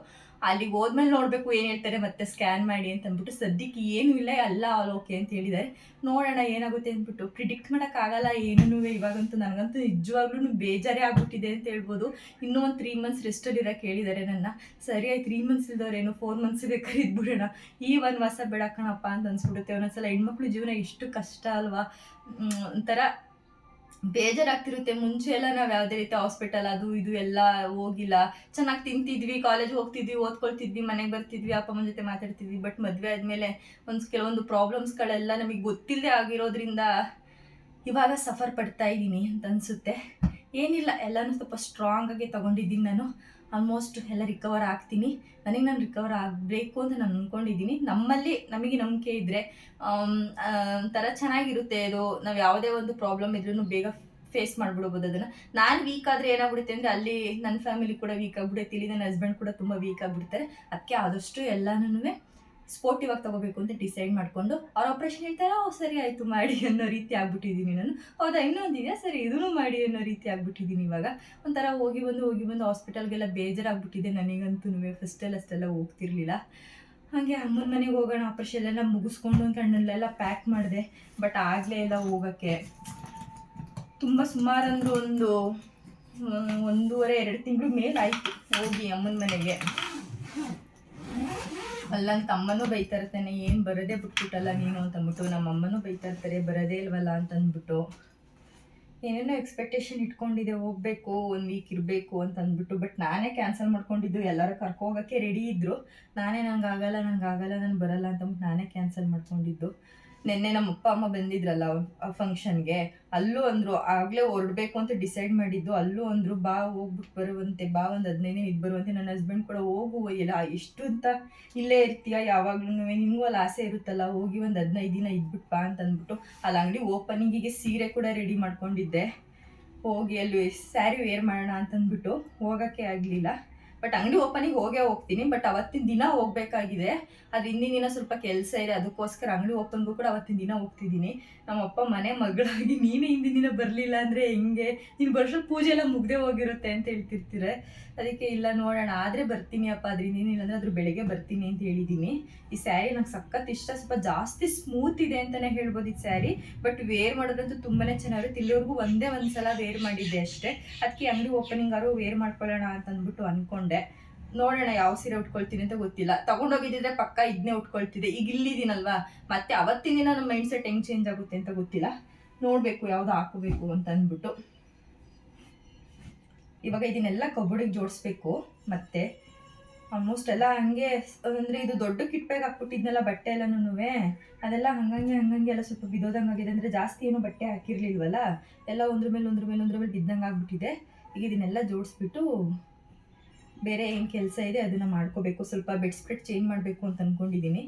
ಅಲ್ಲಿಗೆ ಹೋದ್ಮೇಲೆ ನೋಡಬೇಕು ಏನು ಹೇಳ್ತಾರೆ, ಮತ್ತೆ ಸ್ಕ್ಯಾನ್ ಮಾಡಿ ಅಂತ ಅಂದ್ಬಿಟ್ಟು ಸದ್ಯಕ್ಕೆ ಏನೂ ಇಲ್ಲ, ಎಲ್ಲ ಆಲ್ ಓಕೆ ಅಂತ ಹೇಳಿದ್ದಾರೆ. ನೋಡೋಣ ಏನಾಗುತ್ತೆ ಅಂದ್ಬಿಟ್ಟು. ಪ್ರಿಡಿಕ್ಟ್ ಮಾಡೋಕ್ಕಾಗಲ್ಲ ಏನೂ ಇವಾಗಂತೂ ನನಗಂತೂ ನಿಜವಾಗ್ಲೂ ಬೇಜಾರೇ ಆಗ್ಬಿಟ್ಟಿದೆ ಅಂತ ಹೇಳ್ಬೋದು. ಇನ್ನೂ ಒಂದು ತ್ರೀ ಮಂತ್ಸ್ ರೆಸ್ಟಲ್ಲಿ ಇರೋಕ್ಕೆ ಹೇಳಿದ್ದಾರೆ ನನ್ನ. ಸರಿ ಆಯ್ತು ತ್ರೀ ಮಂತ್ಸ್ ಇದ್ದವ್ರೇನು ಫೋರ್ ಮಂತ್ಸ್ ಬೇಕಾದ್ರೆ ಇದ್ಬಿಡೋಣ ಈ ಒಂದು ವಾಸ ಬೇಡ ಕಣಪ್ಪ ಅಂತ ಅನ್ಸ್ಬಿಡುತ್ತೆ. ಒಂದೊಂದ್ಸಲ ಹೆಣ್ಮಕ್ಳು ಜೀವನ ಎಷ್ಟು ಕಷ್ಟ ಅಲ್ವಾ? ಒಂಥರ ಬೇಜಾರಾಗ್ತಿರುತ್ತೆ. ಮುಂಚೆ ಎಲ್ಲ ನಾವು ಯಾವುದೇ ರೀತಿ ಹಾಸ್ಪಿಟಲ್ ಅದು ಇದು ಎಲ್ಲ ಹೋಗಿಲ್ಲ. ಚೆನ್ನಾಗಿ ತಿಂತಿದ್ವಿ ಕಾಲೇಜ್ ಹೋಗ್ತಿದ್ವಿ, ಓದ್ಕೊಳ್ತಿದ್ವಿ, ಮನೆಗೆ ಬರ್ತಿದ್ವಿ, ಅಪ್ಪ ಅಮ್ಮನ ಜೊತೆ ಮಾತಾಡ್ತಿದ್ವಿ. ಬಟ್ ಮದುವೆ ಆದಮೇಲೆ ಒಂದು ಕೆಲವೊಂದು ಪ್ರಾಬ್ಲಮ್ಸ್ಗಳೆಲ್ಲ ನಮಗೆ ಗೊತ್ತಿಲ್ಲದೆ ಆಗಿರೋದ್ರಿಂದ ಇವಾಗ ಸಫರ್ ಪಡ್ತಾ ಇದ್ದೀನಿ ಅಂತ ಅನಿಸುತ್ತೆ. ಏನಿಲ್ಲ, ಎಲ್ಲನೂ ಸ್ವಲ್ಪ ಸ್ಟ್ರಾಂಗ್ ಆಗಿ ತಗೊಂಡಿದ್ದೀನಿ ನಾನು. ಆಲ್ಮೋಸ್ಟ್ ಎಲ್ಲ ರಿಕವರ್ ಆಗ್ತೀನಿ. ನನಗೆ ನಾನು ರಿಕವರ್ ಆಗಬೇಕು ಅಂತ ನಾನು ಅಂದ್ಕೊಂಡಿದ್ದೀನಿ ನಮ್ಮಲ್ಲಿ ನಮಗೆ ನಂಬಿಕೆ ಇದ್ದರೆ ಒಂಥರ ಚೆನ್ನಾಗಿರುತ್ತೆ ಅದು ನಾವು ಯಾವುದೇ ಒಂದು ಪ್ರಾಬ್ಲಮ್ ಇದ್ರೂ ಬೇಗ ಫೇಸ್ ಮಾಡ್ಬಿಡ್ಬೋದು ಅದನ್ನು. ನಾನು ವೀಕ್ ಆದರೆ ಏನಾಗ್ಬಿಡುತ್ತೆ ಅಂದರೆ ಅಲ್ಲಿ ನನ್ನ ಫ್ಯಾಮಿಲಿ ಕೂಡ ವೀಕ್ ಆಗ್ಬಿಡುತ್ತೆ, ಇಲ್ಲಿ ನನ್ನ ಹಸ್ಬೆಂಡ್ ಕೂಡ ತುಂಬ ವೀಕ್ ಆಗಿಬಿಡ್ತಾರೆ. ಅದಕ್ಕೆ ಆದಷ್ಟು ಎಲ್ಲನೂ ಸ್ಪೋರ್ಟಿವ್ ಆಗಿ ತಗೋಬೇಕು ಅಂತ ಡಿಸೈಡ್ ಮಾಡ್ಕೊಂಡು ಅವ್ರ ಆಪ್ರೇಷನ್ ಹೇಳ್ತಾರೆ, ಓ, ಸರಿ ಆಯಿತು ಮಾಡಿ ಅನ್ನೋ ರೀತಿ ಆಗ್ಬಿಟ್ಟಿದ್ದೀನಿ ನಾನು. ಹೌದಾ? ಇನ್ನೊಂದಿದೆ, ಸರಿ, ಇದನ್ನು ಮಾಡಿ ಅನ್ನೋ ರೀತಿ ಆಗ್ಬಿಟ್ಟಿದ್ದೀನಿ ಇವಾಗ. ಒಂಥರ ಹೋಗಿ ಬಂದು ಹೋಗಿ ಬಂದು ಹಾಸ್ಪಿಟಲ್ಗೆಲ್ಲ ಬೇಜಾರಾಗ್ಬಿಟ್ಟಿದೆ ನನಗಂತೂ. ಫಸ್ಟಲ್ಲಿ ಅಷ್ಟೆಲ್ಲ ಹೋಗ್ತಿರ್ಲಿಲ್ಲ. ಹಾಗೆ ಅಮ್ಮನ ಮನೆಗೆ ಹೋಗೋಣ ಆಪ್ರೇಷನ್ ಎಲ್ಲ ಮುಗಿಸ್ಕೊಂಡು ಅಂತ ಹಣ್ಣಲ್ಲೆಲ್ಲ ಪ್ಯಾಕ್ ಮಾಡಿದೆ. ಬಟ್ ಆಗಲೇ ಎಲ್ಲ ಹೋಗೋಕ್ಕೆ ತುಂಬ ಸುಮಾರು ಒಂದು ಒಂದೂವರೆ, ಎರಡು ತಿಂಗಳು ಮೇಲೆ ಆಯಿತು ಹೋಗಿ ಅಮ್ಮನ ಮನೆಗೆ. ಅಲ್ಲ ನನ್ನ ತಮ್ಮನೂ ಬೈತಾ ಇರ್ತಾನೆ ಏನು ಬರೋದೇ ಬಿಟ್ಬಿಟ್ಟಲ್ಲ, ನೀನು ಅಂತ ಅಂದ್ಬಿಟ್ಟು ನಮ್ಮ ಅಮ್ಮನೂ ಬೈತಾ ಇರ್ತಾರೆ ಬರೋದೇ ಇಲ್ವಲ್ಲ ಅಂತ ಅಂದ್ಬಿಟ್ಟು. ಏನೇನೋ ಎಕ್ಸ್ಪೆಕ್ಟೇಷನ್ ಇಟ್ಕೊಂಡಿದೆ, ಹೋಗ್ಬೇಕು, ಒಂದು ವೀಕ್ ಇರಬೇಕು ಅಂತ ಅಂದ್ಬಿಟ್ಟು ಬಟ್ ನಾನೇ ಕ್ಯಾನ್ಸಲ್ ಮಾಡ್ಕೊಂಡಿದ್ದು, ಎಲ್ಲರೂ ಕರ್ಕೊ ಹೋಗೋಕ್ಕೆ ರೆಡಿ ಇದ್ದರು ನಾನೇ ನಂಗೆ ಆಗಲ್ಲ ನಂಗೆ ಆಗಲ್ಲ, ನಾನು ಬರಲ್ಲ ಅಂತಂದ್ಬಿಟ್ಟು ನಾನೇ ಕ್ಯಾನ್ಸಲ್ ಮಾಡ್ಕೊಂಡಿದ್ದು. ನಿನ್ನೆ ನಮ್ಮ ಅಪ್ಪ ಅಮ್ಮ ಬಂದಿದ್ರಲ್ಲ ಆ ಫಂಕ್ಷನ್ಗೆ ಅಲ್ಲೂ ಅಂದ್ರು, ಆಗ್ಲೇ ಹೊರಡ್ಬೇಕು ಅಂತ ಡಿಸೈಡ್ ಮಾಡಿದ್ದು, ಅಲ್ಲೂ ಅಂದ್ರು, ಬಾ ಹೋಗ್ಬಿಟ್ಟು ಬರುವಂತೆ, ಬಾ, ಒಂದು ಹದಿನೈದು ದಿನ ಇದು ಬರುವಂತೆ ನನ್ನ ಹಸ್ಬೆಂಡ್ ಕೂಡ ಹೋಗು ಎಲ್ಲ ಎಷ್ಟು ಅಂತ ಇಲ್ಲೇ ಇರ್ತೀಯ ಯಾವಾಗ್ಲೂ ನಿಮಗೂ ಅಲ್ಲಿ ಆಸೆ ಇರುತ್ತಲ್ಲ, ಹೋಗಿ ಒಂದು ಹದಿನೈದು ದಿನ ಇದ್ಬಿಟ್ಟು ಬಾ ಅಂತ ಅಂದ್ಬಿಟ್ಟು ಅಲ್ಲಿ ಅಂಗಡಿ ಓಪನಿಂಗಿಗೆ ಸೀರೆ ಕೂಡ ರೆಡಿ ಮಾಡ್ಕೊಂಡಿದ್ದೆ. ಹೋಗಿ ಅಲ್ಲಿ ಸ್ಯಾರಿ ವೇರ್ ಮಾಡೋಣ ಅಂತಂದ್ಬಿಟ್ಟು, ಹೋಗೋಕ್ಕೆ ಆಗಲಿಲ್ಲ. ಬಟ್ ಅಂಗಡಿ ಓಪನಿಗೆ ಹೋಗೇ ಹೋಗ್ತೀನಿ. ಬಟ್ ಅವತ್ತಿನ ದಿನ ಹೋಗ್ಬೇಕಾಗಿದೆ. ಅದು ಹಿಂದಿನ ದಿನ ಸ್ವಲ್ಪ ಕೆಲಸ ಇದೆ. ಅದಕ್ಕೋಸ್ಕರ ಅಂಗಡಿ ಓಪನ್ಗೂ ಕೂಡ ಅವತ್ತಿನ ದಿನ ಹೋಗ್ತಿದ್ದೀನಿ. ನಮ್ಮಪ್ಪ ಮನೆ ಮಗಳಾಗಿ ನೀನೇ ಹಿಂದಿನ ದಿನ ಬರಲಿಲ್ಲ ಅಂದರೆ ಹೆಂಗೆ? ನೀನು ವರ್ಷ ಪೂಜೆ ಎಲ್ಲ ಮುಗ್ದೇ ಹೋಗಿರುತ್ತೆ ಅಂತ ಹೇಳ್ತಿರ್ತೀರ. ಅದಕ್ಕೆ ಇಲ್ಲ ನೋಡೋಣ. ಆದರೆ ಬರ್ತೀನಿ ಅಪ್ಪ. ಅದ್ರಿಂದ ದಿನ ಅಂದರೆ ಬೆಳಗ್ಗೆ ಬರ್ತೀನಿ ಅಂತ ಹೇಳಿದ್ದೀನಿ. ಈ ಸ್ಯಾರಿ ನಂಗೆ ಸಖತ್ ಇಷ್ಟ. ಸ್ವಲ್ಪ ಜಾಸ್ತಿ ಸ್ಮೂತ್ ಇದೆ ಅಂತಲೇ ಹೇಳ್ಬೋದು ಈ ಸ್ಯಾರಿ. ಬಟ್ ವೇರ್ ಮಾಡೋದಂತೂ ತುಂಬಾನೇ ಚೆನ್ನಾಗಿರುತ್ತೆ. ಇಲ್ಲಿವರೆಗೂ ಒಂದೇ ಒಂದು ಸಲ ವೇರ್ ಮಾಡಿದ್ದೆ ಅಷ್ಟೇ. ಅದಕ್ಕೆ ಅಂಗಡಿ ಓಪನಿಂಗ್ ಆರು ವೇರ್ ಮಾಡ್ಕೊಳ್ಳೋಣ ಅಂತ ಅಂದ್ಬಿಟ್ಟು ಅಂದ್ಕೊಂಡೆ ನೋಡೋಣ ಯಾವ ಸೀರೆ ಉಟ್ಕೊಳ್ತೀನಿ ಅಂತ ಗೊತ್ತಿಲ್ಲ. ತಗೊಂಡೋಗಿದ್ದಿದ್ರೆ ಪಕ್ಕ ಇದನ್ನೇ ಉಟ್ಕೊಳ್ತಿದ್ದೆ. ಈಗ ಇಲ್ಲಿದ್ದೀನಲ್ವಾ? ಮತ್ತೆ ಅವತ್ತಿನ ದಿನ ನಮ್ಮ ಮೈಂಡ್ ಸೆಟ್ ಹೆಂಗೆ ಚೇಂಜ್ ಆಗುತ್ತೆ ಅಂತ ಗೊತ್ತಿಲ್ಲ. ನೋಡಬೇಕು ಯಾವ್ದು ಹಾಕೋಬೇಕು ಅಂತ ಅಂದ್ಬಿಟ್ಟು. ಇವಾಗ ಇದನ್ನೆಲ್ಲ ಕಬೋರ್ಡಿಗೆ ಜೋಡಿಸ್ಬೇಕು. ಮತ್ತೆ ಆಲ್ಮೋಸ್ಟ್ ಎಲ್ಲ ಹಂಗೆ ಅಂದರೆ ಇದು ದೊಡ್ಡ ಕಿಟ್ಬೇಗ ಹಾಕ್ಬಿಟ್ಟಿದ್ನಲ್ಲ ಬಟ್ಟೆ ಎಲ್ಲನೂ ಅದೆಲ್ಲ ಹಂಗಂಗೆ ಹಂಗಂಗೆ ಎಲ್ಲ ಸ್ವಲ್ಪ ಬಿದ್ದೋದಂಗೆ ಆಗಿದೆ. ಅಂದರೆ ಜಾಸ್ತಿ ಏನು ಬಟ್ಟೆ ಹಾಕಿರ್ಲಿಲ್ವಲ್ಲ? ಎಲ್ಲ ಒಂದ್ರ ಮೇಲೆ ಒಂದ್ರ ಮೇಲೆ ಒಂದ್ರ ಮೇಲೆ ಬಿದ್ದಂಗೆ ಆಗ್ಬಿಟ್ಟಿದೆ. ಈಗ ಇದನ್ನೆಲ್ಲ ಜೋಡಿಸ್ಬಿಟ್ಟು ಬೇರೆ ಏನು ಕೆಲಸ ಇದೆ, ಅದನ್ನು ಮಾಡ್ಕೋಬೇಕು. ಸ್ವಲ್ಪ ಬೆಡ್ ಸ್ಪ್ರೆಡ್ ಚೇಂಜ್ ಮಾಡಬೇಕು ಅಂತ ಅಂದ್ಕೊಂಡಿದ್ದೀನಿ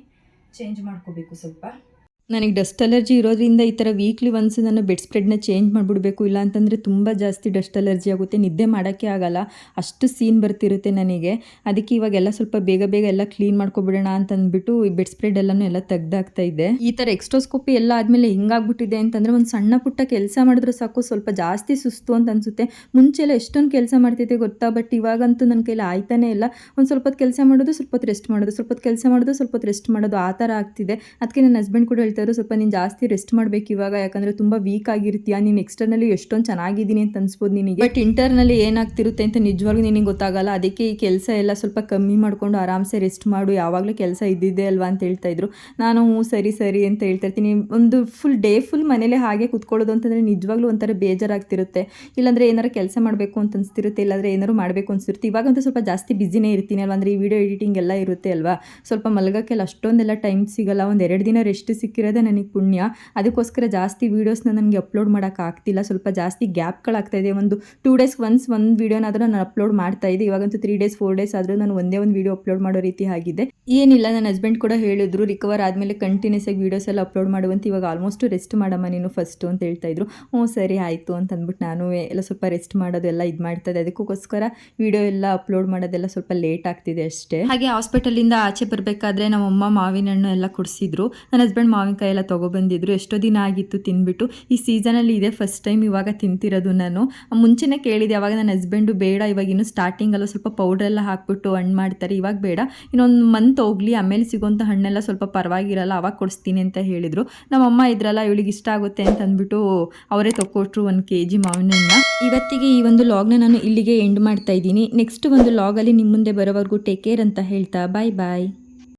ಚೇಂಜ್ ಮಾಡ್ಕೋಬೇಕು ಸ್ವಲ್ಪ. ನನಗೆ ಡಸ್ಟ್ ಅಲರ್ಜಿ ಇರೋದ್ರಿಂದ ಈ ಥರ ವೀಕ್ಲಿ ಒನ್ಸ್ ನಾನು ಬೆಡ್ ಸ್ಪ್ರೆಡ್ನ ಚೇಂಜ್ ಮಾಡಿಬಿಡ್ಬೇಕು, ಇಲ್ಲ ಅಂತಂದರೆ ತುಂಬ ಜಾಸ್ತಿ ಡಸ್ಟ್ ಅಲರ್ಜಿ ಆಗುತ್ತೆ, ನಿದ್ದೆ ಮಾಡೋಕ್ಕೆ ಆಗಲ್ಲ, ಅಷ್ಟು ಸೀನ್ ಬರ್ತಿರುತ್ತೆ ನನಗೆ. ಅದಕ್ಕೆ ಇವಾಗೆಲ್ಲ ಸ್ವಲ್ಪ ಬೇಗ ಬೇಗ ಎಲ್ಲ ಕ್ಲೀನ್ ಮಾಡ್ಕೊಬಿಡೋಣ ಅಂತ ಅಂದ್ಬಿಟ್ಟು ಈ ಬೆಡ್ ಸ್ಪ್ರೆಡ್ ಎಲ್ಲನೂ ಎಲ್ಲ ತೆಗ್ದಾಗ್ತಾ ಇದೆ. ಈ ಥರ ಎಕ್ಸ್ಟ್ರೋಸ್ಕೋಪಿ ಎಲ್ಲ ಆದಮೇಲೆ ಹಿಂಗಾಗ್ಬಿಟ್ಟಿದೆ ಅಂತಂದರೆ ಒಂದು ಸಣ್ಣ ಪುಟ್ಟ ಕೆಲಸ ಮಾಡಿದ್ರೆ ಸಾಕು, ಸ್ವಲ್ಪ ಜಾಸ್ತಿ ಸುಸ್ತು ಅಂತ ಅನಿಸುತ್ತೆ. ಮುಂಚೆ ಎಲ್ಲ ಎಷ್ಟೊಂದು ಕೆಲಸ ಮಾಡ್ತಿದ್ದೆ ಗೊತ್ತಾ ಬಟ್ ಇವಾಗಂತೂ ನನ್ನ ಕೈಲಿ ಆಯ್ತಾನೇ ಇಲ್ಲ. ಒಂದು ಸ್ವಲ್ಪ ಕೆಲಸ ಮಾಡೋದು ಸ್ವಲ್ಪ ರೆಸ್ಟ್ ಮಾಡೋದು ಸ್ವಲ್ಪ ಕೆಲಸ ಮಾಡೋದು ಸ್ವಲ್ಪ ರೆಸ್ಟ್ ಮಾಡೋದು ಆ ಥರ ಆಗ್ತಿದೆ. ಅದಕ್ಕೆ ನನ್ನ ಹಸ್ಬೆಂಡ್ ಕೂಡ ಹೇಳ್ತಾರೆ ಸ್ವಲ್ಪ ನೀನು ಜಾಸ್ತಿ ರೆಸ್ಟ್ ಮಾಡಬೇಕು ಇವಾಗ, ಯಾಕಂದರೆ ತುಂಬ ವೀಕ್ ಆಗಿರ್ತೀಯ, ನೀನು ಎಕ್ಸ್ಟರ್ನಲ್ಲಿ ಎಷ್ಟೊಂದು ಚೆನ್ನಾಗಿದ್ದೀನಿ ಅಂತ ಅನ್ಸ್ಬೋದು ನಿನಗೆ. ಬಟ್ ಇಂಟರ್ನಲ್ಲಿ ಏನಾಗ್ತಿರುತ್ತೆ ಅಂತ ನಿಜವಾಗ್ಲೂ ನಿನಗೆ ಗೊತ್ತಾಗಲ್ಲ, ಅದಕ್ಕೆ ಈ ಕೆಲಸ ಎಲ್ಲ ಸ್ವಲ್ಪ ಕಮ್ಮಿ ಮಾಡಿಕೊಂಡು ಆರಾಮ್ಸೆ ರೆಸ್ಟ್ ಮಾಡು, ಯಾವಾಗಲೂ ಕೆಲಸ ಇದ್ದಿದ್ದೆ ಅಲ್ವಾ ಅಂತ ಹೇಳ್ತಾ ಇದ್ರು. ನಾನು ಹ್ಞೂ, ಸರಿ ಸರಿ ಅಂತ ಹೇಳ್ತಾ ಇರ್ತೀನಿ. ಒಂದು ಫುಲ್ ಡೇ ಫುಲ್ ಮನೇಲೆ ಹಾಗೆ ಕುತ್ಕೊಳ್ಳೋದು ಅಂತಂದರೆ ನಿಜವಾಗ್ಲೂ ಒಂಥರ ಬೇಜಾರಾಗ್ತಿರುತ್ತೆ. ಇಲ್ಲಾಂದರೆ ಏನಾರು ಕೆಲಸ ಮಾಡಬೇಕು ಅಂತ ಅನಿಸ್ತಿರುತ್ತೆ, ಇಲ್ಲಾಂದರೆ ಏನಾರು ಮಾಡಬೇಕು ಅನಿಸ್ತಿರುತ್ತೆ. ಇವಾಗಂತೂ ಸ್ವಲ್ಪ ಜಾಸ್ತಿ ಬಿಸಿನೇ ಇರ್ತೀನಿ ಅಲ್ವಾ, ಅಂದರೆ ಈ ವಿಡಿಯೋ ಎಡಿಟಿಂಗ್ ಎಲ್ಲ ಇರುತ್ತೆ ಅಲ್ವಾ. ಸ್ವಲ್ಪ ಮಲಗೋಕ್ಕೆಲ್ಲ ಅಷ್ಟೊಂದೆಲ್ಲ ಟೈಮ್ ಸಿಗಲ್ಲ, ಒಂದು ಎರಡು ದಿನ ರೆಸ್ಟ್ ಸಿಕ್ಕಿರೋದೇ ನನಗೆ ಪುಣ್ಯ. ಅದಕ್ಕೋಸ್ಕರ ಜಾಸ್ತಿ ವೀಡಿಯೋಸ್ನ ನನಗೆ ಅಪ್ಲೋಡ್ ಮಾಡೋಕ್ಕಾಗ್ತಿಲ್ಲ ಸ್ವಲ್ಪ ಜಾಸ್ತಿ ಗ್ಯಾಪ್ಗಳಾಗ್ತಾ ಇದೆ. ಒಂದು ಟೂ ಡೇಸ್ ಒನ್ಸ್ ಒಂದು ವೀಡಿಯೋನಾದರೂ ನಾನು ಅಪ್ಲೋಡ್ ಮಾಡ್ತಾ ಇದ್ದೆ. ಇವಾಗಂತೂ ತ್ರೀ ಡೇಸ್ ಫೋರ್ ಡೇಸ್ ಆದರೂ ನಾನು ಒಂದೇ ಒಂದು ವೀಡಿಯೋ ಅಪ್ಲೋಡ್ ಮಾಡೋ ರೀತಿ ಆಗಿದೆ. ಏನಿಲ್ಲ ನನ್ನ ಹಸ್ಬೆಂಡ್ ಕೂಡ ಹೇಳಿದ್ರು ರಿಕವರ್ ಆದಮೇಲೆ ಕಂಟಿನ್ಯೂಸ್ ಆಗಿ ವೀಡಿಯೋಸ್ ಎಲ್ಲ ಅಪ್ಲೋಡ್ ಮಾಡುವಂತ ಇವಾಗ ಆಲ್ಮೋಸ್ಟ್ ರೆಸ್ಟ್ ಮಾಡಮ್ಮ ನೀನು ಫಸ್ಟು ಅಂತ ಹೇಳ್ತಾ ಇದ್ರು. ಹ್ಞೂ, ಸರಿ ಆಯಿತು ಅಂತ ಅಂದ್ಬಿಟ್ಟು ನಾನು ಎಲ್ಲ ಸ್ವಲ್ಪ ರೆಸ್ಟ್ ಮಾಡೋದೆಲ್ಲ ಇದು ಮಾಡ್ತಾ ಇದ್ದೆ. ಅದಕ್ಕೋಸ್ಕರ ವಿಡಿಯೋ ಎಲ್ಲ ಅಪ್ಲೋಡ್ ಮಾಡೋದೆಲ್ಲ ಸ್ವಲ್ಪ ಲೇಟ್ ಆಗ್ತಿದೆ ಅಷ್ಟೇ. ಹಾಗೆ ಹಾಸ್ಪಿಟಲಿಂದ ಆಚೆ ಬರಬೇಕಾದ್ರೆ ನಮ್ಮಮ್ಮ ಮಾವಿನ ಹಣ್ಣು ಎಲ್ಲ ಕೊಡಿಸಿದ್ರು. ನನ್ನ ಹಸ್ಬೆಂಡ್ ಮಾವಿನಕಾಯಿ ಎಲ್ಲ ತೊಗೊಬಂದಿದ್ರು, ಎಷ್ಟೋ ದಿನ ಆಗಿತ್ತು ತಿಂದ್ಬಿಟ್ಟು. ಈ ಸೀಸನಲ್ಲಿ ಇದೆ ಫಸ್ಟ್ ಟೈಮ್ ಇವಾಗ ತಿಂತಿರೋದು ನಾನು. ಮುಂಚೆನೇ ಕೇಳಿದೆ, ಅವಾಗ ನನ್ನ ಹಸ್ಬೆಂಡು ಬೇಡ, ಇವಾಗ ಇನ್ನು ಸ್ಟಾರ್ಟಿಂಗಲ್ಲ ಸ್ವಲ್ಪ ಪೌಡ್ರೆಲ್ಲ ಹಾಕ್ಬಿಟ್ಟು ಹಣ್ಣು ಮಾಡ್ತಾರೆ, ಇವಾಗ ಬೇಡ. ಇನ್ನೊಂದು ಮಂತ್ ಹೋಗಲಿ, ಆಮೇಲೆ ಸಿಗುವಂಥ ಹಣ್ಣೆಲ್ಲ ಸ್ವಲ್ಪ ಪರವಾಗಿರಲ್ಲ, ಅವಾಗ ಕೊಡಿಸ್ತೀನಿ ಅಂತ ಹೇಳಿದರು. ನಮ್ಮಮ್ಮ ಇದ್ರಲ್ಲ, ಇವಳಿಗೆ ಇಷ್ಟ ಆಗುತ್ತೆ ಅಂತ ಅಂದ್ಬಿಟ್ಟು ಅವರೇ ತೊಗೊಟ್ರು ಒಂದು ಕೆ ಜಿ ಮಾವಿನ ಹಣ್ಣ ಇವತ್ತಿಗೆ ಈ ಒಂದು ಲಾಗ್ನ ನಾನು ಇಲ್ಲಿಗೆ ಎಂಡ್ ಮಾಡ್ತಾ ಇದ್ದೀನಿ. ನೆಕ್ಸ್ಟ್ ಒಂದು ಲಾಗಲ್ಲಿ ನಿಮ್ಮ ಮುಂದೆ ಬರೋವರೆಗೂ ಟೇಕ್ ಕೇರ್ ಅಂತ ಹೇಳ್ತಾ ಬಾಯ್ ಬಾಯ್